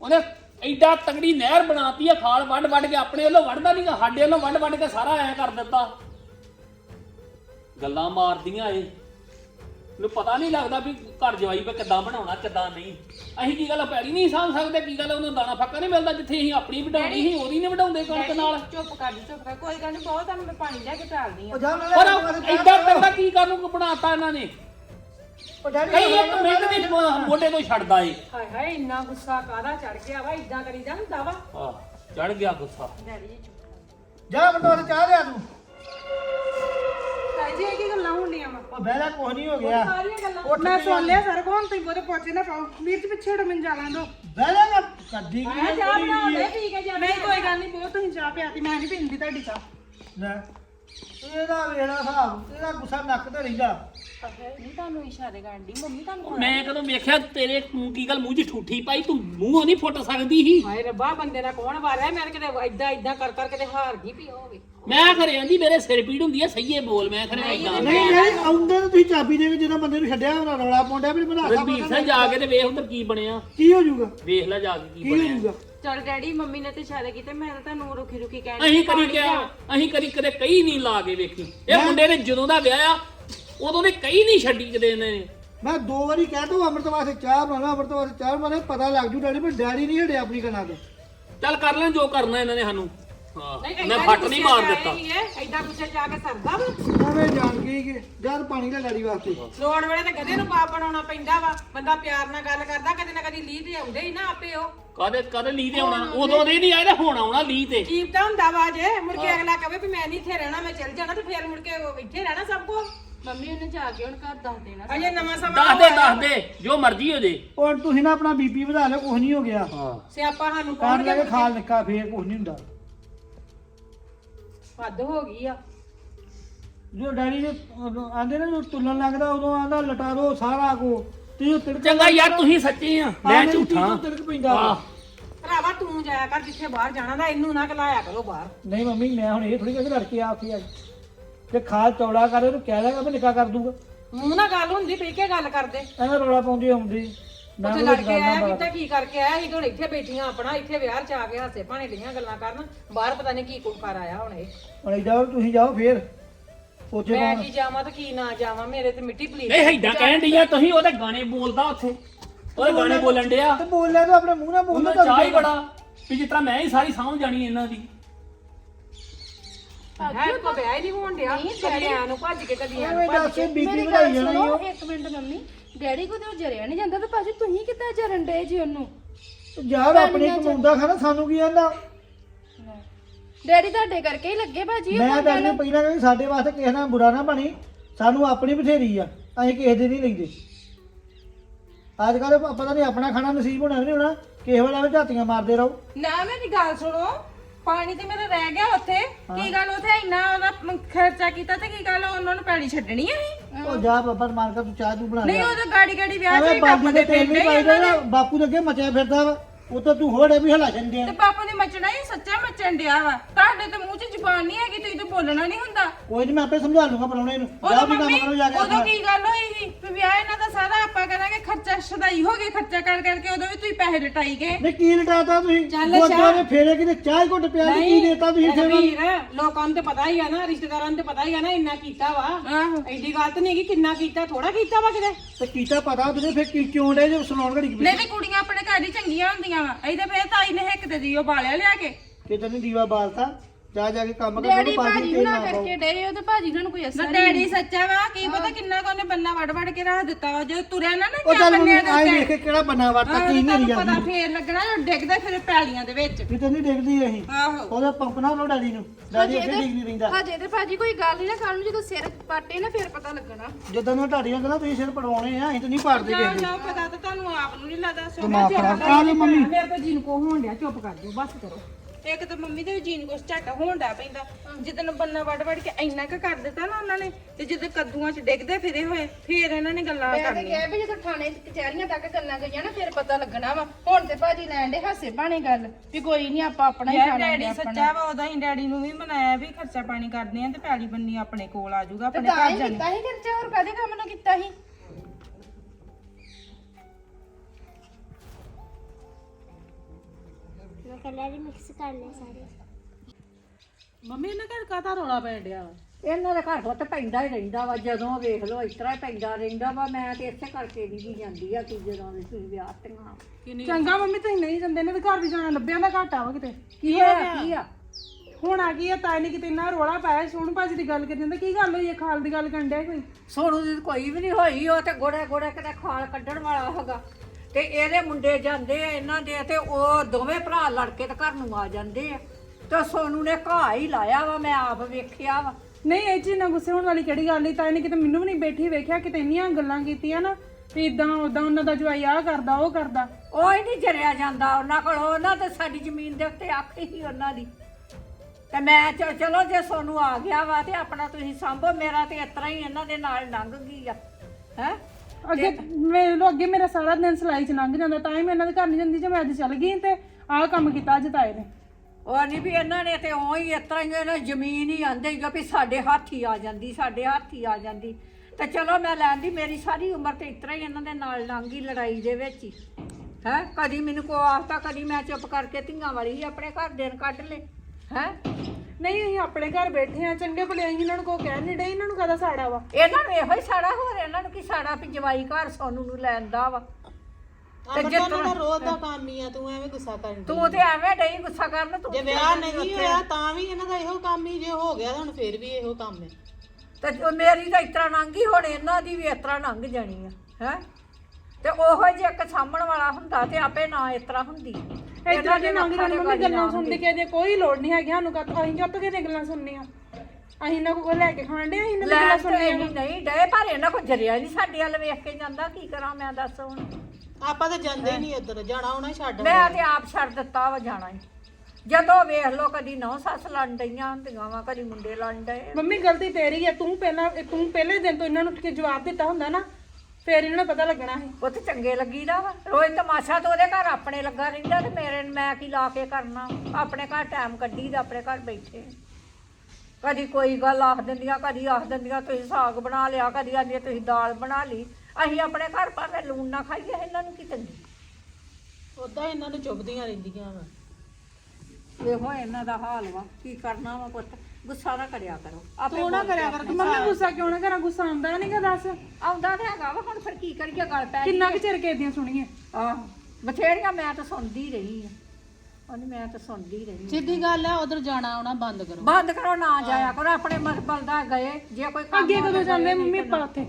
Speaker 2: ਉਹਨੇ ਐਡਾ ਤਗੜੀ ਨਹਿਰ ਬਣਾਤੀ ਆ ਖਾਲ ਵੱਢ ਵੱਢ ਕੇ ਆਪਣੇ ਵੱਲੋਂ ਵੱਢਦਾ ਨਹੀਂ ਸਾਡੇ ਵੱਲੋਂ ਵੱਢ ਵੱਢ ਕੇ ਸਾਰਾ ਐ ਕਰ ਦਿੱਤਾ। ਗੱਲਾਂ ਮਾਰਦੀਆਂ ਏ ਨੂੰ ਪਤਾ ਨਹੀਂ ਲੱਗਦਾ ਵੀ ਘਰ ਜਵਾਈ ਪੇ ਕਿੱਦਾਂ ਬਣਾਉਣਾ ਕਿੱਦਾਂ ਨਹੀਂ। ਅਸੀਂ ਕੀ ਗੱਲ ਪੈੜੀ ਨਹੀਂ ਸਾਂਭ ਸਕਦੇ ਕੀ ਗੱਲ ਉਹਨੂੰ ਦਾਣਾ ਫੱਕਾ ਨਹੀਂ ਮਿਲਦਾ ਜਿੱਥੇ ਅਸੀਂ ਆਪਣੀ ਵਡਾਉਣੀ ਸੀ ਉਹਦੀ ਨਹੀਂ ਵਡਾਉਂਦੇ ਕਣਕ ਨਾਲ।
Speaker 6: ਚੁੱਪ ਕਰ ਜੀ ਚੁੱਪ ਕਰ। ਕੋਈ ਗੱਲ ਨਹੀਂ ਬਹੁਤ ਤੁਹਾਨੂੰ ਮੈਂ ਪਾਣੀ ਲੈ ਕੇ ਟਾਲਦੀ
Speaker 3: ਉਹ
Speaker 6: ਆ
Speaker 3: ਜਾ
Speaker 2: ਪਰ
Speaker 3: ਨਾਲ
Speaker 2: ਐਡਾ ਤਗੜਾ ਕੀ ਕਰਨ ਨੂੰ ਬਣਾਤਾ ਇਹਨਾਂ ਨੇ?
Speaker 3: ਉਹ ਡੈਡੀ
Speaker 2: ਕਈ ਇੱਕ ਮਿੰਟ ਦੇ ਮੋਢੇ ਤੋਂ ਛੱਡਦਾ ਏ।
Speaker 5: ਹਾਏ ਹਾਏ ਇੰਨਾ ਗੁੱਸਾ ਕਾਹਦਾ ਚੜ ਗਿਆ ਵਾ ਇਦਾਂ ਕਰੀਦਾ ਹੁੰਦਾ ਵਾ।
Speaker 2: ਆ ਚੜ ਗਿਆ ਗੁੱਸਾ।
Speaker 6: ਡੈਡੀ ਜੀ ਚੁੱਪ
Speaker 3: ਜਾ ਤੇ ਚਾਹ ਲਿਆ ਤੂੰ।
Speaker 4: ਤਾਈ ਜੀ ਇਹ ਕੀ ਗੱਲਾਂ ਹੁੰਦੀਆਂ ਵਾ?
Speaker 3: ਉਹ ਬਹਿਲਾ ਕੁਛ ਨਹੀਂ ਹੋ ਗਿਆ।
Speaker 5: ਸਾਰੀਆਂ ਗੱਲਾਂ
Speaker 3: ਉੱਠ
Speaker 4: ਮੈਂ ਸੁਣ ਲਿਆ ਸਰ ਕੋਲ ਤੁਸੀਂ ਬਹੁਤੇ ਪਹੁੰਚੇ ਨਾ ਪਾਓ ਵੀਰ ਜੀ ਪਿੱਛੇ ਹਟੋ ਮੈਨੂੰ ਜਾਲਾਂ ਦੋ।
Speaker 3: ਬਹਿਲਾ ਨਾ ਕੱਢੀ ਕੀ
Speaker 5: ਮੈਂ ਚਾਹ ਬਣਾ ਦੇ ਪੀ ਕੇ ਜਾ
Speaker 4: ਨਹੀਂ ਕੋਈ ਗੱਲ ਨਹੀਂ ਬਹੁਤ ਤੁਸੀਂ ਚਾਹ ਪਿਆਤੀ ਮੈਂ ਨਹੀਂ ਪੀਂਦੀ ਤੁਹਾਡੀ ਚਾਹ।
Speaker 3: ਲੈ ਇਹਦਾ ਵੇੜਾ ਹਿਸਾਬ ਇਹਦਾ ਗੁੱਸਾ ਨੱਕ ਤੇ ਰਹਿੰਦਾ।
Speaker 6: ਨਹੀਂ ਤੁਹਾਨੂੰ ਇਸ਼ਾਰੇ ਕਰਦੀ ਮੰਮੀ ਤੁਹਾਨੂੰ
Speaker 2: ਮੈਂ ਕਦੋਂ ਵੇਖਿਆ ਤੇਰੇ ਕੀ ਗੱਲ ਮੂੰਹ 'ਚ ਠੂਠੀ ਪਾਈ ਤੂੰ ਮੂੰਹੋਂ ਨਹੀਂ ਫੁੱਟ ਸਕਦੀ ਸੀ।
Speaker 5: ਹਾਏ ਰੱਬਾ ਬੰਦੇ ਦਾ ਕੌਣ ਵਾਰਿਆ ਮੈਂ ਕਿਤੇ ਇਦਾਂ ਇਦਾਂ ਕਰ ਕਰ ਕਿਤੇ ਹਾਰ ਗਈ ਵੀ ਹੋਵੇ।
Speaker 2: ਮੈਂ ਖਰੇ ਆਂਦੀ ਮੇਰੇ ਸਿਰ ਪੀੜ ਹੁੰਦੀ ਆ ਸਹੀਏ ਬੋਲ ਮੈਂ ਖਰੇ
Speaker 3: ਨਹੀਂ ਨਹੀਂ ਆਉਂਦੇ ਤਾਂ ਤੁਸੀਂ ਚਾਬੀ ਦੇ ਕੇ ਜਦੋਂ ਬੰਦੇ ਨੂੰ ਛੱਡਿਆ ਉਹਨਾਂ ਰੌਲਾ ਪਾਉਂਦਾ ਵੀ ਬਣਾ
Speaker 2: ਰਣਬੀਰ ਸਿੰਘ ਜਾ ਕੇ ਤੇ ਵੇਖ ਉਧਰ ਕੀ ਬਣਿਆ।
Speaker 3: ਕੀ ਹੋ ਜਾਊਗਾ?
Speaker 2: ਵੇਖ ਲੈ ਜਾ ਕੇ ਕੀ
Speaker 3: ਕੀ ਹੋ
Speaker 2: ਬਣਿਆ।
Speaker 3: ਜਾਊਗਾ?
Speaker 6: ਚਲ ਡੈਡੀ ਮੰਮੀ ਨੇ ਤੇ ਇਸ਼ਾਰੇ ਕੀਤੇ ਮੈਂ ਤਾਂ ਤੁਹਾਨੂੰ ਰੁਕੀ ਰੁਕੀ ਕਹਿਣ
Speaker 2: ਅਸੀਂ ਕਰੀ ਕਿਹਾ ਅਸੀਂ ਕਰੀ ਕਦੇ ਕਈ ਨਹੀਂ ਲਾ ਕੇ ਵੇਖੀ। ਇਹ ਮੁੰਡੇ ਨੇ ਜਦੋਂ ਦਾ ਵਿਆਹ ਆ ਉਦੋਂ ਦੇ ਕਈ ਨਹੀਂ ਛੱਡੀ ਕਦੇ ਇਹਨਾਂ ਨੇ।
Speaker 3: ਮੈਂ ਦੋ ਵਾਰੀ ਕਹਿ ਤਾ ਅੰਮ੍ਰਿਤ ਵਾਸਤੇ ਚਾਹ ਬਣਾਉਣਾ ਅੰਮ੍ਰਿਤ ਵਾਸਤੇ ਚਾਹ ਬਣਾਉਣਾ ਪਤਾ ਲੱਗ ਜੂ ਡੈਡੀ ਪਰ ਡੈਡੀ ਨਹੀਂ ਹਟਿਆ ਆਪਣੀ ਕਨਾ ਤੇ।
Speaker 2: ਚੱਲ ਕਰ ਲੈਣ ਜੋ ਕਰਨਾ ਇਹਨਾਂ ਨੇ ਸਾਨੂੰ। ਹਾਂ ਮੈਂ ਫੱਟ ਨਹੀਂ ਮਾਰ ਦਿੱਤਾ।
Speaker 5: ਇਦਾਂ ਗੁੱਸੇ ਜਾ ਕੇ ਸਰਦਾ ਵਾ।
Speaker 3: ਐਵੇਂ ਜਾਣ ਗਈ ਕਿ ਜਦ ਪਾਣੀ ਲੈ ਡੈਡੀ ਵਾਸਤੇ।
Speaker 5: ਲੋੜ ਵੇਲੇ ਤੇ ਗਧੇ ਨੂੰ ਬਾਪ ਬਣਾਉਣਾ ਪੈਂਦਾ ਵਾ। ਬੰਦਾ ਪਿਆਰ ਨਾਲ ਗੱਲ ਕਰਦਾ ਕਦੇ ਨਾ ਕਦੀ ਲੀਹ ਤੇ ਆਉਂਦੇ ਹੀ ਨਾ ਆਪੇ ਉਹ।
Speaker 2: ਕਦੇ ਕਦੇ ਲੀ ਤੇ ਆਉਣਾ? ਉਦੋਂ ਦੇ ਨਹੀਂ ਆਏ ਤੇ ਹੁਣ ਆਉਣਾ ਲੀ ਤੇ।
Speaker 5: ਕੀਪਤਾ ਹੁੰਦਾ ਵਾ ਜੇ ਮੁੜ ਕੇ ਅਗਲਾ ਕਵੇ ਵੀ ਮੈਂ ਨਹੀਂ ਇੱਥੇ ਰਹਿਣਾ ਮੈਂ ਚੱਲ ਜਾਣਾ ਤੇ ਫੇਰ ਮੁੜ ਕੇ ਉਹ ਇੱਥੇ ਰਹਿਣਾ ਸਭ ਕੋ
Speaker 6: ਮੰਮੀ ਉਹਨੇ ਜਾ ਕੇ ਹੁਣ ਘਰ ਦੱਸ ਦੇਣਾ
Speaker 5: ਅਜੇ ਨਵਾਂ ਸਮਾਂ
Speaker 2: ਦੱਸ ਦੇ ਦੱਸ ਦੇ ਜੋ ਮਰਜ਼ੀ ਹੋ ਜੇ।
Speaker 3: ਹੁਣ ਤੁਸੀਂ ਨਾ ਆਪਣਾ ਬੀਪੀ ਵਧਾ ਲਿਓ ਕੁਝ ਨਹੀਂ ਹੋ ਗਿਆ।
Speaker 2: ਹਾਂ।
Speaker 5: ਸਿਆਪਾ ਸਾਨੂੰ
Speaker 3: ਕਾਣ
Speaker 5: ਕੌਣ
Speaker 3: ਲੈ ਕੇ ਖਾਲ ਨਿੱਕਾ ਫੇਰ ਕੁਝ ਨਹੀਂ ਹੁੰਦਾ।
Speaker 5: ਹੱਦ ਹੋ ਗਈ ਆ।
Speaker 3: ਜੋ ਡੈਡੀ ਨੇ ਆਂਦੇ ਨੇ ਜੋ ਤੁਲਣ ਲੱਗਦਾ ਉਦੋਂ ਆਂਦਾ ਲਟਾ ਦੋ ਸਾਰਾ ਕੋ। ਤੇ ਉਹ ਤਿੜਕ
Speaker 2: ਚੰਗਾ ਯਾਰ ਤੁਸੀਂ ਸੱਚੇ ਆ। ਮੈਂ ਝੂਠਾ।
Speaker 3: ਤਿੜਕ ਪੈਂਦਾ ਵਾ।
Speaker 2: ਆਹ,
Speaker 5: ਭਰਾਵਾ ਤੂੰ ਜਾਇਆ ਕਰ ਜਿੱਥੇ ਬਾਹਰ ਜਾਣਾ ਦਾ ਇਹਨੂੰ ਨਾ ਕਲਾਇਆ ਕਰੋ ਬਾਹਰ।
Speaker 3: ਨਹੀਂ ਮੰਮੀ ਮੈਂ ਹੁਣ ਇਹ ਥੋੜੀ ਕਿ ਲੜਕੇ ਆ ਕੇ ਅੱਜ। ਤੇ ਖਾਲ ਚੌੜਾ ਕਰ ਉਹਨੂੰ ਕਹਿ ਦਾਂਗਾ ਮੈਂ ਨਿਕਾ ਕਰ ਦੂੰਗਾ।
Speaker 5: ਮੂੰਹ ਨਾਲ ਗੱਲ ਹੁੰਦੀ ਪਈ ਕੇ ਗੱਲ ਕਰਦੇ।
Speaker 3: ਐਵੇਂ ਰੌਲਾ ਪਾਉਂਦੀ ਆਉਂਦੀ ਮੈਂ
Speaker 5: ਉੱਥੇ
Speaker 3: ਉਹਦੀ
Speaker 5: ਲੜ ਕੇ ਆਇਆ ਕਿਤੇ ਕੀ ਕਰਕੇ ਆਇਆ ਸੀ ਕਿ ਹੁਣ ਇੱਥੇ ਬੈਠੀਆਂ ਆਪਣਾ ਇੱਥੇ ਵਿਆਹ ਚ ਆ ਕੇ ਹਾਸੇ ਭਾਣੇ ਡੀਆਂ ਗੱਲਾਂ ਕਰਨ। ਬਾਹਰ ਪਤਾ ਨਹੀਂ ਕੀ ਕੁਝ ਕਰ ਆਇਆ ਹੁਣ ਇਹ।
Speaker 3: ਹੁਣ ਇਦਾਂ ਤੁਸੀਂ ਜਾਓ ਫੇਰ। ਉੱਥੇ
Speaker 5: ਮੈਂ
Speaker 3: ਕੌਣ
Speaker 5: ਕੀ ਜਾਵਾਂ ਤੇ ਕੀ ਨਾ ਜਾਵਾਂ ਮੇਰੇ ਤੇ ਮਿੱਟੀ ਪਲੀਤ
Speaker 2: ਨਹੀਂ ਹੈਦਾਂ ਕਹਿਣ ਡੀਆਂ ਤੁਸੀਂ ਉਹਦੇ ਗਾਣੇ ਬੋਲਦਾ ਉੱਥੇ। ਉਹਦੇ ਗਾਣੇ ਬੋਲਣ ਡਿਆ।
Speaker 3: ਤੇ ਬੋਲ ਲੈ ਤੂੰ ਆਪਣੇ ਮੂੰਹ ਨਾਲ ਬੋਲ
Speaker 2: ਉਹਨਾਂ
Speaker 3: ਲੈ
Speaker 2: ਚਾਹ ਹੀ ਬੜਾ ਵੀ ਜਿਸ ਤਰ੍ਹਾਂ ਮੈਂ ਹੀ ਸਾਰੀ ਸਮਝ ਜਾਣੀ ਇਹਨਾਂ ਦੀ।
Speaker 5: ਹੈ ਕੋ ਵਿਆਹ ਹੀ ਨਹੀਂ ਹੋਣ ਡਿਆ? ਕਦੀ ਐ ਨੂੰ ਭੱਜ ਕੇ ਕਦੀ ਐ ਨੂੰ
Speaker 3: ਐਵੇਂ
Speaker 5: ਭੱਜ
Speaker 3: ਦੱਸ ਕੇ। ਬੀਪੀ
Speaker 7: ਮੇਰੀ
Speaker 3: ਵਧਾਈ
Speaker 7: ਗੱਲ
Speaker 3: ਜਾਣਾ ਈ
Speaker 7: ਸੁਣੋ
Speaker 3: ਉਹ।
Speaker 7: ਇੱਕ ਮਿੰਟ ਮੰਮੀ। ਡੈਡੀ ਕੋ ਤੇ ਉਹ ਜਰਿਆ ਨਹੀਂ ਜਾਂਦਾ ਤਾਂ ਭਾਜੀ ਤੁਸੀਂ ਕਿੱਦਾਂ ਜਰਨ ਡੇ ਜੀ ਉਹਨੂੰ?
Speaker 3: ਯਾਰ ਆਪਣੀ ਕਮਾਉਂਦਾ ਖਾਣਾ ਸਾਨੂੰ ਕੀ ਆਂਦਾ?
Speaker 7: ਡੈਡੀ ਤੁਹਾਡੇ ਕਰਕੇ ਹੀ ਲੱਗੇ ਭਾਜੀ ਉਹ
Speaker 3: ਮੈਂ ਤਾਂ ਇਹਨੂੰ ਪਹਿਲਾਂ ਕਹਿੰਦਾ ਸਾਡੇ ਵਾਸਤੇ ਕਿਸੇ ਨਾਲ ਬੁਰਾ ਨਾ ਬਣੀ ਸਾਨੂੰ ਆਪਣੀ ਬਥੇਰੀ ਆ ਅਸੀਂ ਕਿਸੇ ਦੇ ਨਹੀਂ ਲੈਂਦੇ। ਅੱਜ ਕੱਲ ਪਤਾ ਨਹੀਂ ਆਪਣਾ ਖਾਣਾ ਨਸੀਬ ਹੋਣਾ ਵੀ ਨਹੀਂ ਹੋਣਾ ਕਿਸੇ ਵੇਲੇ ਐਵੇਂ ਝਾਤੀਆਂ ਮਾਰਦੇ ਰਹੋ।
Speaker 4: ਨਾ ਮੇਰੀ ਗੱਲ ਸੁਣੋ। ਪਾਣੀ ਤੇ ਮੇਰਾ ਰਹਿ ਗਿਆ ਉੱਥੇ। ਕੀ ਗੱਲ ਉੱਥੇ ਇੰਨਾ ਉਹਦਾ ਖਰਚਾ ਕੀਤਾ ਤੇ ਕੀ ਗੱਲ ਉਹਨਾਂ ਨੂੰ ਪੈੜੀ ਛੱਡਣੀ ਹੈ
Speaker 3: ਉਹ ਜਾ ਬਾਬਾ ਮਾਰ ਕੇ ਤੂੰ ਚਾਹ ਤੂੰ ਬਣਾ
Speaker 4: ਨਹੀਂ
Speaker 3: ਲਿਆ।
Speaker 4: ਉਹ ਤਾਂ ਗਾੜੀ ਗਾੜੀ ਵਿਆਹ ਚ ਹੀ ਟੱਪ
Speaker 3: ਦੇ ਤੇਲ ਨਹੀਂ
Speaker 4: ਹੀ
Speaker 3: ਪਾਈਦਾ ਬਾਪੂ ਦੇ ਅੱਗੇ ਮਚਿਆ ਫਿਰਦਾ ਵਾ ਉਹ ਤਾਂ ਤੂੰ ਹੋੜੇ ਵੀ ਹਲਾ ਜਾਂਦੇ
Speaker 4: ਤੇ ਪਾਪਾ ਨੇ ਨਹੀਂ ਮਚਣਾ ਇਹ ਸੱਚਾ ਮਚਣ ਡਿਆ ਵਾ। ਤੁਹਾਡੇ ਤੇ ਮੂੰਹ 'ਚ ਜ਼ੁਬਾਨ ਨਹੀਂ ਹੈਗੀ ਤੁਸੀਂ ਤੇ ਬੋਲਣਾ ਨਹੀਂ ਹੁੰਦਾ।
Speaker 3: ਕੋਈ ਨਹੀਂ ਮੈਂ ਆਪੇ ਸਮਝਾ ਲੂੰਗਾ ਪਰੌਣੇ ਨੂੰ। ਜਾ
Speaker 4: ਉਦੋਂ
Speaker 3: ਵੀ ਕੰਮ
Speaker 4: ਮੰਮੀ
Speaker 3: ਕਰੋ ਜਾ ਕੇ
Speaker 4: ਉਦੋਂ
Speaker 3: ਆਪਣਾ।
Speaker 4: ਕੀ ਗੱਲ ਹੋਈ ਸੀ? ਵੀ ਵਿਆਹ ਇਹਨਾਂ ਦਾ ਸਾਰਾ ਆਪਾਂ ਕਰਾਂਗੇ ਖਰਚਾ ਸ਼ਦਾਈ ਹੋ ਗਏ ਖਰਚਾ ਕਰ ਕਰਕੇ ਉਦੋਂ ਵੀ ਤੁਸੀਂ ਪੈਸੇ ਲਟਾਈ ਗਏ।
Speaker 3: ਨਹੀਂ ਕੀ ਲਟਾਤਾ ਤੁਸੀਂ?
Speaker 5: ਚੱਲ
Speaker 3: ਗੁਰਦੁਆਰੇ ਫੇਰੇ ਕਿਤੇ ਚਾਹ ਘੁੱਟ ਪਿਆ ਤੇ ਕੀ ਦੇਤਾ ਤੁਸੀਂ ਸੇਵਾ
Speaker 5: ਲੋਕਾਂ ਨੂੰ ਤੇ ਪਤਾ ਹੀ ਆ ਨਾ ਰਿਸ਼ਤੇਦਾਰਾਂ ਨੂੰ ਤੇ ਪਤਾ ਹੀ ਆ ਨਾ ਇੰਨਾ ਕੀਤਾ ਵਾ।
Speaker 4: ਆਹੋ।
Speaker 5: ਐਡੀ ਗੱਲ ਤਾਂ ਨਹੀਂ ਕਿ ਕਿੰਨਾ ਕੀਤਾ ਥੋੜਾ ਕੀਤਾ ਵਾ ਕਿਤੇ?
Speaker 3: ਤੇ ਕੀਤਾ ਪਤਾ ਉਹਦੇ ਫਿਰ ਕੀ ਕਿਉਂ ਡੇ ਜੋ ਸੁਣਾਉਣ ਘੜੀ
Speaker 4: ਨਹੀਂ ਤੇ ਕੁੜੀਆਂ ਆਪਣੇ ਘਰ ਹੀ ਚੰਗੀਆਂ ਹੁੰਦੀਆਂ ਵਾ। ਇਹਦੇ ਫੇਰ ਤਾਈ ਨੇ ਹਿੱਕ ਤੇ ਦੀਓ ਬਾਲਿਆ ਲਿਆ ਕੇ।
Speaker 3: ਕਿਤੇ ਨਹੀਂ ਦੀਵਾ ਬਾਲਤਾ? ਜਾ ਜਾ ਕੇ ਕੰਮ ਕਰੋ
Speaker 7: ਡੈਡੀ
Speaker 3: ਪਾਜੀ
Speaker 7: ਭਾਜੀ
Speaker 3: ਨਾ ਪਾਓ।
Speaker 7: ਕਰਕੇ ਡੇ ਉਹ ਤੇ ਭਾਜੀ ਉਹਨਾਂ ਨੂੰ ਕੋਈ
Speaker 4: ਨਾ
Speaker 7: ਅਸਰ ਨਹੀਂ।
Speaker 4: ਡੈਡੀ ਸੱਚਾ ਵਾ ਕੀ ਪਤਾ ਕਿੰਨਾ ਕੁ ਉਹਨੇ ਬੰਨਾ ਵੜ ਵੜ ਕੇ ਰੱਖ ਦਿੱਤਾ ਵਾ ਜਦੋਂ ਤੁਰਿਆ ਨਾ ਨਾ
Speaker 3: ਉਹ
Speaker 4: ਕਿਆ
Speaker 3: ਚੱਲ
Speaker 4: ਬੰਨਿਆ
Speaker 3: ਮੰਮੀ
Speaker 4: ਦੇ
Speaker 3: ਆਏ
Speaker 4: ਉੱਤੇ
Speaker 3: ਵੇਖ ਕੇ ਕਿਹੜਾ ਬੰਨਾ ਵਰਤਾ ਕੀ ਨਹੀਂ
Speaker 4: ਤੁਹਾਨੂੰ
Speaker 3: ਰਹੀ
Speaker 4: ਪਤਾ ਫੇਰ ਲੱਗਣਾ ਜਦੋਂ ਡਿੱਗਦਾ ਫਿਰ ਪੈਲੀਆਂ ਦੇ ਵਿੱਚ।
Speaker 3: ਕਿਤੇ ਨਹੀਂ ਡਿੱਗਦੀ ਅਸੀਂ
Speaker 4: ਆਹੋ।
Speaker 3: ਉਹਦਾ ਪੰਪ ਨਾ ਲੋ ਡੈਡੀ ਨੂੰ। ਡੈਡੀ ਅੱਗੇ ਡਿੱਗ ਨਹੀਂ ਰਹਿੰਦਾ।
Speaker 7: ਹਜੇ ਤੇ ਭਾਜੀ ਕੋਈ ਗੱਲ ਨਹੀਂ ਨਾ ਕੱਲ ਨੂੰ ਜਦੋਂ ਸਿਰ ਪਾਟੇ ਨਾ ਫਿਰ ਪਤਾ ਲੱਗਣਾ।
Speaker 3: ਜਦੋਂ ਨੂੰ ਢਾਡੀਆਂ ਗੱਲਾਂ ਤੁਸੀਂ ਸਿਰ ਪੜਵਾਉਣੇ ਆ ਅਸੀਂ ਤਾਂ ਨਹੀਂ ਪਾੜਦੇ
Speaker 4: ਜਾਓ
Speaker 3: ਕਿਸੇ ਦੇ।
Speaker 4: ਜਾਓ ਪਤਾ ਤਾਂ ਤੁਹਾਨੂੰ ਆਪ ਨੂੰ ਨਹੀਂ ਲੱਗਦਾ ਸੋ
Speaker 3: ਦਿਮਾਗ ਖਰਾਬ। ਕਰਾ ਲਓ ਮੰਮੀ।
Speaker 5: ਮੇਰੇ ਤੋਂ ਜੀਨ ਕੋ ਹੋਣ ਡਿਆ ਚੁੱਪ ਕਰ ਦਿਓ ਬਸ ਕਰੋ।
Speaker 4: ਇੱਕ ਤਾਂ ਮੰਮੀ ਦੇ ਜੀਨ ਕੁਛ ਝੱਟ ਹੋਣਦਾ ਪੈਂਦਾ। ਜਿੱਦਨ ਬੰਨਾ ਵੜ ਵੜ ਕੇ ਇੰਨਾ ਕੁ ਕਰ ਦਿੱਤਾ ਨਾ ਉਹਨਾਂ ਨੇ ਤੇ ਜਦੋਂ ਕੱਦੂਆਂ 'ਚ ਡਿੱਗਦੇ ਫਿਰੇ ਹੋਏ ਫੇਰ ਇਹਨਾਂ ਨੇ ਗੱਲਾਂ
Speaker 7: ਮੈਂ ਤਾਂ
Speaker 4: ਕਰਨੀਆਂ।
Speaker 7: ਕਿਹਾ ਵੀ ਜਦੋਂ ਥਾਣੇ ਕਚਹਿਰੀਆਂ ਤੱਕ ਗੱਲਾਂ ਗਈਆਂ ਨਾ ਫਿਰ ਪਤਾ ਲੱਗਣਾ ਵਾ। ਹੁਣ ਤੇ ਭਾਜੀ ਲੈਣ ਦੇ ਹਾਸੇ ਬਾਣੇ ਗੱਲ ਵੀ ਕੋਈ ਨਹੀਂ ਆਪਾਂ ਆਪਣਾ ਹੀ
Speaker 4: ਯਾਰ
Speaker 7: ਖਾਣਾ
Speaker 4: ਡੈਡੀ ਸੱਚਾ ਵਾ ਉਹਦਾ ਹੀ ਡੈਡੀ ਨੂੰ ਵੀ ਮਨਾਇਆ ਵੀ ਖਰਚਾ ਪਾਣੀ ਕਰਦੇ ਆ ਤੇ ਪੈਲੀ ਬੰਨੀ ਆਪਣੇ ਕੋਲ ਆ ਜਾਊਗਾ
Speaker 7: ਤੇ
Speaker 4: ਆਪਣੇ
Speaker 7: ਤਾਂ
Speaker 4: ਘਰ
Speaker 7: ਹੀ
Speaker 4: ਜਾਣੀ।
Speaker 7: ਕੀਤਾ ਹੀ ਖਰਚਾ ਹੋਰ ਕਾਦੇ ਕੰਮ ਨੂੰ ਕੀਤਾ ਸੀ?
Speaker 6: ਮੰਮੀ ਇਹਨਾਂ ਘਰ ਕਾਹਦਾ ਰੌਲਾ ਪੈਣ ਡਿਆ ਵਾ?
Speaker 8: ਇਹਨਾਂ ਦੇ ਘਰ ਪੁੱਤ ਪੈਂਦਾ ਹੀ ਰਹਿੰਦਾ ਵਾ ਜਦੋਂ ਵੇਖ ਲਓ ਇਸ ਤਰ੍ਹਾਂ ਹੀ ਪੈਂਦਾ ਰਹਿੰਦਾ ਵਾ। ਮੈਂ ਤੇ ਇਸੇ ਕਰਕੇ ਨਹੀਂ ਜਾਂਦੀ ਆ ਕਿ ਜਦੋਂ ਵੀ ਤੁਸੀਂ ਵਿਆਹ ਤੀਆਂ
Speaker 6: ਚੰਗਾ ਮੰਮੀ ਤੁਸੀਂ ਨਹੀਂ ਜਾਂਦੇ ਇਹਨਾਂ ਦੇ ਘਰ ਵੀ ਜਾਣਾ ਲੱਭਿਆ ਦਾ ਘਾਟਾ ਵਾ ਕਿਤੇ।
Speaker 8: ਕੀ ਹੋਇਆ ਕੀ ਆ?
Speaker 6: ਹੁਣ ਆ ਗਈ ਆ ਤਾਈ ਨੇ ਕਿਤੇ ਇੰਨਾ ਰੌਲਾ ਪਾਇਆ ਸੋਹਣ ਭਾਜੀ ਦੀ ਗੱਲ ਕਰੀ ਜਾਂਦਾ ਕੀ ਗੱਲ ਹੋਈ ਹੈ ਖਾਲ ਦੀ ਗੱਲ ਕਰਨ ਡਿਆ ਕੋਈ?
Speaker 8: ਸੋਨੂ ਦੀ ਤਾਂ ਕੋਈ ਵੀ ਨਹੀਂ ਹੋਈ ਉਹ ਤੇ ਗੋੜੇ ਗੋੜੇ ਕਿਤੇ ਖਾਲ ਕੱਢਣ ਵਾਲਾ ਹੈਗਾ। ਤੇ ਇਹਦੇ ਮੁੰਡੇ ਜਾਂਦੇ ਆ ਇਹਨਾਂ ਦੇ ਤੇ ਉਹ ਦੋਵੇਂ ਭਰਾ ਲੜ ਕੇ ਤੇ ਘਰ ਨੂੰ ਆ ਜਾਂਦੇ ਆ। ਤੇ ਸੋਨੂ ਨੇ ਘਾਹ ਹੀ ਲਾਇਆ ਵਾ ਮੈਂ ਆਪ ਵੇਖਿਆ ਵਾ।
Speaker 6: ਨਹੀਂ ਇਹ ਚ ਨਾ ਗੁੱਸੇ ਹੋਣ ਵਾਲੀ ਕਿਹੜੀ ਗੱਲ ਨਹੀਂ ਤਾਈ ਨੇ ਕਿਤੇ ਮੈਨੂੰ ਵੀ ਨਹੀਂ ਬੈਠੀ ਵੇਖਿਆ ਕਿਤੇ ਇੰਨੀਆਂ ਗੱਲਾਂ ਕੀਤੀਆਂ ਨਾ ਵੀ ਇਦਾਂ ਉਦਾਂ ਉਹਨਾਂ ਦਾ ਜਵਾਈ ਆ ਕਰਦਾ ਉਹ ਕਰਦਾ।
Speaker 8: ਉਹ ਹੀ ਨਹੀਂ ਜਰਿਆ ਜਾਂਦਾ ਉਹਨਾਂ ਕੋਲ ਉਹਨਾਂ ਤੇ ਸਾਡੀ ਜ਼ਮੀਨ ਦੇ ਉੱਤੇ ਅੱਖ ਹੀ ਉਹਨਾਂ ਦੀ। ਤੇ ਮੈਂ ਚ- ਚਲੋ ਜੇ ਸੋਨੂੰ ਆ ਗਿਆ ਵਾ ਤੇ ਆਪਣਾ ਤੁਸੀਂ ਸੰਭੋ ਮੇਰਾ ਤੇ ਇਸ ਤਰ੍ਹਾਂ ਹੀ ਇਹਨਾਂ ਦੇ ਨਾਲ ਲੰਘ ਗਈ ਆ। ਹੈ?
Speaker 6: ਅੱਗੇ ਮੇਰੇ ਲੋ ਅੱਗੇ ਮੇਰਾ ਸਾਰਾ ਦਿਨ ਸਲਾਈ ਚ ਲੰਘ ਜਾਂਦਾ ਤਾਂ ਹੀ ਮੈਂ ਇਹਨਾਂ ਦੇ ਘਰ ਨਹੀਂ ਜਾਂਦੀ ਜੇ ਮੈਂ ਅੱਜ ਚੱਲ ਗਈ ਤੇ ਆਹ ਕੰਮ ਕੀਤਾ ਅੱਜ ਤਾਏ ਨੇ।
Speaker 8: ਉਹ ਨਹੀਂ ਵੀ ਇਹਨਾਂ ਨੇ ਤੇ ਉਹ ਹੀ ਇਸ ਤਰ੍ਹਾਂ ਹੀ ਇਹਨਾਂ ਜ਼ਮੀਨ ਹੀ ਆਂਦੇ ਹੀ ਵੀ ਸਾਡੇ ਹੱਥ ਹੀ ਆ ਜਾਂਦੀ ਸਾਡੇ ਹੱਥ ਹੀ ਆ ਜਾਂਦੀ। ਤੇ ਚਲੋ ਮੈਂ ਲੈਂਦੀ ਮੇਰੀ ਸਾਰੀ ਉਮਰ ਤੇ ਇਸ ਤਰ੍ਹਾਂ ਹੀ ਇਹਨਾਂ ਦੇ ਨਾਲ ਲੰਘੀ ਲੜਾਈ ਦੇ ਵਿੱਚ ਹੀ। ਹੈ? ਕਦੀ ਮੈਨੂੰ ਕੋ ਆਖਤਾ ਕਦੀ ਮੈਂ ਚੁੱਪ ਕਰਕੇ ਧੀਆਂ ਵਾਲੀ ਹੀ ਆਪਣੇ ਘਰ ਦਿਨ ਕੱਢ ਲੇ ਹੈ?
Speaker 6: ਨਹੀਂ ਅਸੀਂ ਆਪਣੇ ਘਰ ਬੈਠੇ ਆ ਚੰਗੇ ਭਲੇ ਅਸੀਂ ਇਹਨਾਂ ਨੂੰ ਕੋ ਕਹਿ ਨਹੀਂ ਡੇ ਇਹਨਾਂ ਨੂੰ ਕਾਹਦਾ ਸਾੜਾ ਵਾ?
Speaker 8: ਇਹਨਾਂ ਨੂੰ ਇਹੋ ਹੀ ਸਾੜਾ ਹੋਰ ਇਹਨਾਂ ਨੂੰ ਕੀ ਸਾੜਾ ਵੀ ਜਵਾਈ ਘਰ ਸੋਨੂੰ ਨੂੰ ਲੈਂਦਾ ਵਾ? ਤੇ ਜਿੱਤਣਾ
Speaker 9: ਰੋਜ਼ ਦਾ ਕੰਮ ਹੀ ਆ ਤੂੰ ਐਵੇਂ ਗੁੱਸਾ ਕਰਨ
Speaker 8: ਤੂੰ ਤੇ ਐਵੇਂ ਡਈ ਗੁੱਸਾ ਕਰਨ ਤੂੰ
Speaker 9: ਜੇ ਵਿਆਹ ਨਹੀਂ ਹੋਇਆ ਤਾਂ ਵੀ ਇਹਨਾਂ ਦਾ ਇਹੋ ਕੰਮ ਹੀ ਜੇ ਹੋ ਗਿਆ ਤਾਂ ਹੁਣ ਫੇਰ ਵੀ ਇਹੋ ਕੰਮ ਹੈ।
Speaker 8: ਤੇ ਮੇਰੀ ਤਾਂ ਇਸ ਤਰ੍ਹਾਂ ਲੰਘੀ ਹੁਣ ਇਹਨਾਂ ਦੀ ਵੀ ਇਸ ਤਰ੍ਹਾਂ ਲੰਘ ਜਾਣੀ ਆ ਹੈ? ਤੇ ਉਹੋ ਜੇ ਇੱਕ ਸਾਹਮਣ ਵਾਲਾ ਹੁੰਦਾ ਤੇ ਆਪੇ ਨਾ ਇਸ ਤਰ੍ਹਾਂ ਹੁੰਦੀ
Speaker 6: ਇਦਾਂ ਦੇ ਨੰਗ ਜਾਣ ਮੰਮੀ ਗੱਲਾਂ ਸੁਣਦੇ ਕਿ ਜੇ ਕੋਈ ਲੋੜ ਨਹੀਂ ਹੈਗੀ ਸਾਨੂੰ ਕਾ ਅਸੀਂ ਕਾ ਕਿਹਦੇ ਗੱਲਾਂ ਸੁਣਨੀਆਂ। ਅਸੀਂ ਇਹਨਾਂ ਕੋਲ ਲੈ ਕੇ ਖਾਣ ਡੇ ਅਸੀਂ ਇਹਨਾਂ ਦੀ ਗੱਲਾਂ
Speaker 8: ਲੈ
Speaker 6: ਸੁਣਨੀਆਂ
Speaker 8: ਨਹੀਂ ਨਹੀਂ ਡੇ ਪਰ ਇਹਨਾਂ ਕੋ ਜਰਿਆ ਨਹੀਂ ਸਾਡੇ ਵੱਲ ਵੇਖ ਕੇ ਜਾਂਦਾ ਕੀ ਕਰਾਂ ਮੈਂ ਦੱਸ ਹੁਣ।
Speaker 9: ਆਪਾਂ ਤਾਂ ਜਾਂਦੇ ਹੀ ਨਹੀਂ ਉੱਧਰ ਜਾਣਾ ਹੋਣਾ ਛੱਡ
Speaker 8: ਮੈਂ ਤੇ ਆਪ ਛੱਡ ਦਿੱਤਾ ਵਾ ਜਾਣਾ ਹੀ। ਜਦੋਂ ਵੇਖ ਲੋ ਕਦੀ ਨੌ ਸੱਸ ਲੜਨ ਡਈਆਂ ਹੁੰਦੀਆਂ ਵਾ ਕਦੀ ਮੁੰਡੇ ਲੜਨ ਡਏ
Speaker 6: ਮੰਮੀ ਗਲਤੀ ਤੇਰੀ ਹੈ ਤੂੰ ਪਹਿਲਾਂ ਤੂੰ ਪਹਿਲੇ ਦਿਨ ਤੋਂ ਇਹਨਾਂ ਨੂੰ ਉੱਠ ਕੇ ਜਵਾਬ ਦਿੱਤਾ ਹੁੰਦਾ ਨਾ ਫੇਰ ਇਹਨਾਂ ਨੂੰ ਪਤਾ ਲੱਗਣਾ ਸੀ।
Speaker 8: ਉਹ ਤੇ ਚੰਗੇ ਲੱਗੀਦਾ ਵਾ। ਰੋਜ਼ ਤਮਾਸ਼ਾ ਤਾਂ ਉਹਦੇ ਘਰ ਆਪਣੇ ਲੱਗਾ ਰਹਿੰਦਾ ਤੇ ਮੇਰੇ ਮੈਂ ਕੀ ਲਾ ਕੇ ਕਰਨਾ। ਆਪਣੇ ਘਰ ਟਾਈਮ ਕੱਢੀ ਦਾ ਆਪਣੇ ਘਰ ਬੈਠੇ। ਕਦੀ ਕੋਈ ਗੱਲ ਆਖ ਦਿੰਦੀਆਂ ਕਦੀ ਆਖ ਦਿੰਦੀਆਂ ਤੁਸੀਂ ਸਾਗ ਬਣਾ ਲਿਆ ਕਦੀ ਆਂਦੀਆਂ ਤੁਸੀਂ ਦਾਲ ਬਣਾ ਲਈ। ਅਸੀਂ ਆਪਣੇ ਘਰ ਭਾਵੇਂ ਲੂਣ ਨਾ ਖਾਈਏ ਇਹਨਾਂ ਨੂੰ ਕੀ ਤੰਗੀ?
Speaker 9: ਉਦਾਂ ਇਹਨਾਂ ਨੂੰ ਚੁੱਭਦੀਆਂ ਰਹਿੰਦੀਆਂ ਵਾ।
Speaker 8: ਇਹੋ ਇਹਨਾਂ ਦਾ ਹਾਲ ਵਾ। ਕੀ ਕਰਨਾ ਵਾ ਪੁੱਤ? ਗੁੱਸਾ ਨਾ ਕਰਿਆ ਕਰੋ ਆਪੇ
Speaker 6: ਤੂੰ ਨਾ
Speaker 8: ਬੋਲ
Speaker 6: ਕਰਿਆ ਕਰ? ਮੰਮੀ ਗੁੱਸਾ ਕਿਉਂ ਨਾ ਕਰਾਂ? ਗੁੱਸਾ ਆਉਂਦਾ ਨਹੀਂਗਾ ਦੱਸ।
Speaker 8: ਆਉਂਦਾ ਤੇ ਹੈਗਾ ਵਾ ਹੁਣ ਫਿਰ ਕੀ ਕਰੀਏ ਗੱਲ ਪੈ
Speaker 6: ਕਿੰਨਾ ਕੁ ਚਿਰ ਕੇ ਦੀਆਂ ਸੁਣੀਏ
Speaker 8: ਆਹ ਬਥੇਰੀਆਂ ਮੈਂ ਤਾਂ ਸੁਣਦੀ ਰਹੀ ਆ। ਉਹਨੇ ਮੈਂ ਤਾਂ ਸੁਣਦੀ ਰਹੀ
Speaker 9: ਸਿੱਧੀ ਗੱਲ ਹੈ ਉਧਰ ਜਾਣਾ ਆਉਣਾ ਬੰਦ ਕਰੋ।
Speaker 8: ਬੰਦ ਕਰੋ ਨਾ ਜਾਇਆ ਕਰੋ ਆਪਣੇ ਮਤਬਲ ਦਾ ਗਏ ਜੇ ਕੋਈ ਕੰਮ
Speaker 6: ਅੱਗੇ ਕਦੋਂ ਜਾਂਦੇ ਮੰਮੀ ਆਪਾਂ ਉੱਥੇ?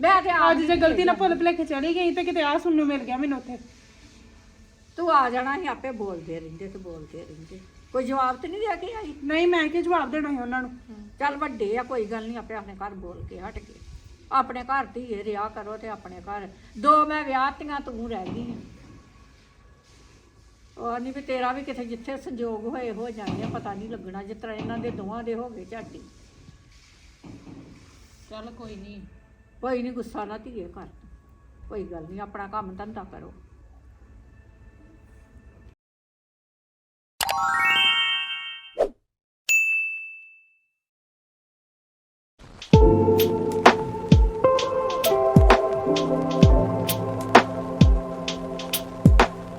Speaker 8: ਮੈਂ ਤੇ ਆਪ
Speaker 6: ਅੱਜ ਜੇ ਗਲਤੀ ਨਾਲ ਭੁੱਲ ਭੁਲੇਖੇ ਚਲੀ ਗਈ ਤੇ ਕਿਤੇ ਆ ਸੁਣਨ ਨੂੰ ਮਿਲ ਗਿਆ ਮੈਨੂੰ ਉੱਥੇ।
Speaker 8: ਤੂੰ ਆ ਜਾਣਾ ਸੀ ਆਪੇ ਬੋਲਦੇ ਰਹਿੰਦੇ ਤੇ ਬੋਲਦੇ ਰਹਿੰਦੇ। ਕੋਈ ਜਵਾਬ ਤੇ ਨਹੀਂ ਦੇ ਕੇ ਆਈ?
Speaker 6: ਨਹੀਂ ਮੈਂ ਕੀ ਜਵਾਬ ਦੇਣਾ ਸੀ ਉਹਨਾਂ ਨੂੰ?
Speaker 8: ਚੱਲ ਵੱਡੇ ਆ ਕੋਈ ਗੱਲ ਨਹੀਂ ਆਪੇ ਆਪਣੇ ਘਰ ਬੋਲ ਕੇ ਹਟ ਗਏ। ਆਪਣੇ ਘਰ ਧੀਏ ਰਿਆ ਕਰੋ ਤੇ ਆਪਣੇ ਘਰ। ਦੋ ਮੈਂ ਵਿਆਹਤੀਆਂ ਤੂੰ ਰਹਿ ਗਈ। ਉਹ ਨਹੀਂ ਵੀ ਤੇਰਾ ਵੀ ਕਿਥੇ ਜਿੱਥੇ ਸੰਜੋਗ ਹੋਏ ਹੋ ਜਾਣੇ ਆ ਪਤਾ ਨਹੀਂ ਲੱਗਣਾ ਜਿਸ ਤਰ੍ਹਾਂ ਇਹਨਾਂ ਦੇ ਦੋਵਾਂ ਦੇ ਹੋ ਗਏ ਝਾਟੀ।
Speaker 9: ਚੱਲ ਕੋਈ ਨਹੀਂ।
Speaker 8: ਕੋਈ ਨਹੀਂ ਗੁੱਸਾ ਨਾ ਧੀਏ ਕਰ। ਕੋਈ ਗੱਲ ਨਹੀਂ ਆਪਣਾ ਕੰਮ ਧੰਦਾ ਕਰੋ।
Speaker 3: Bye.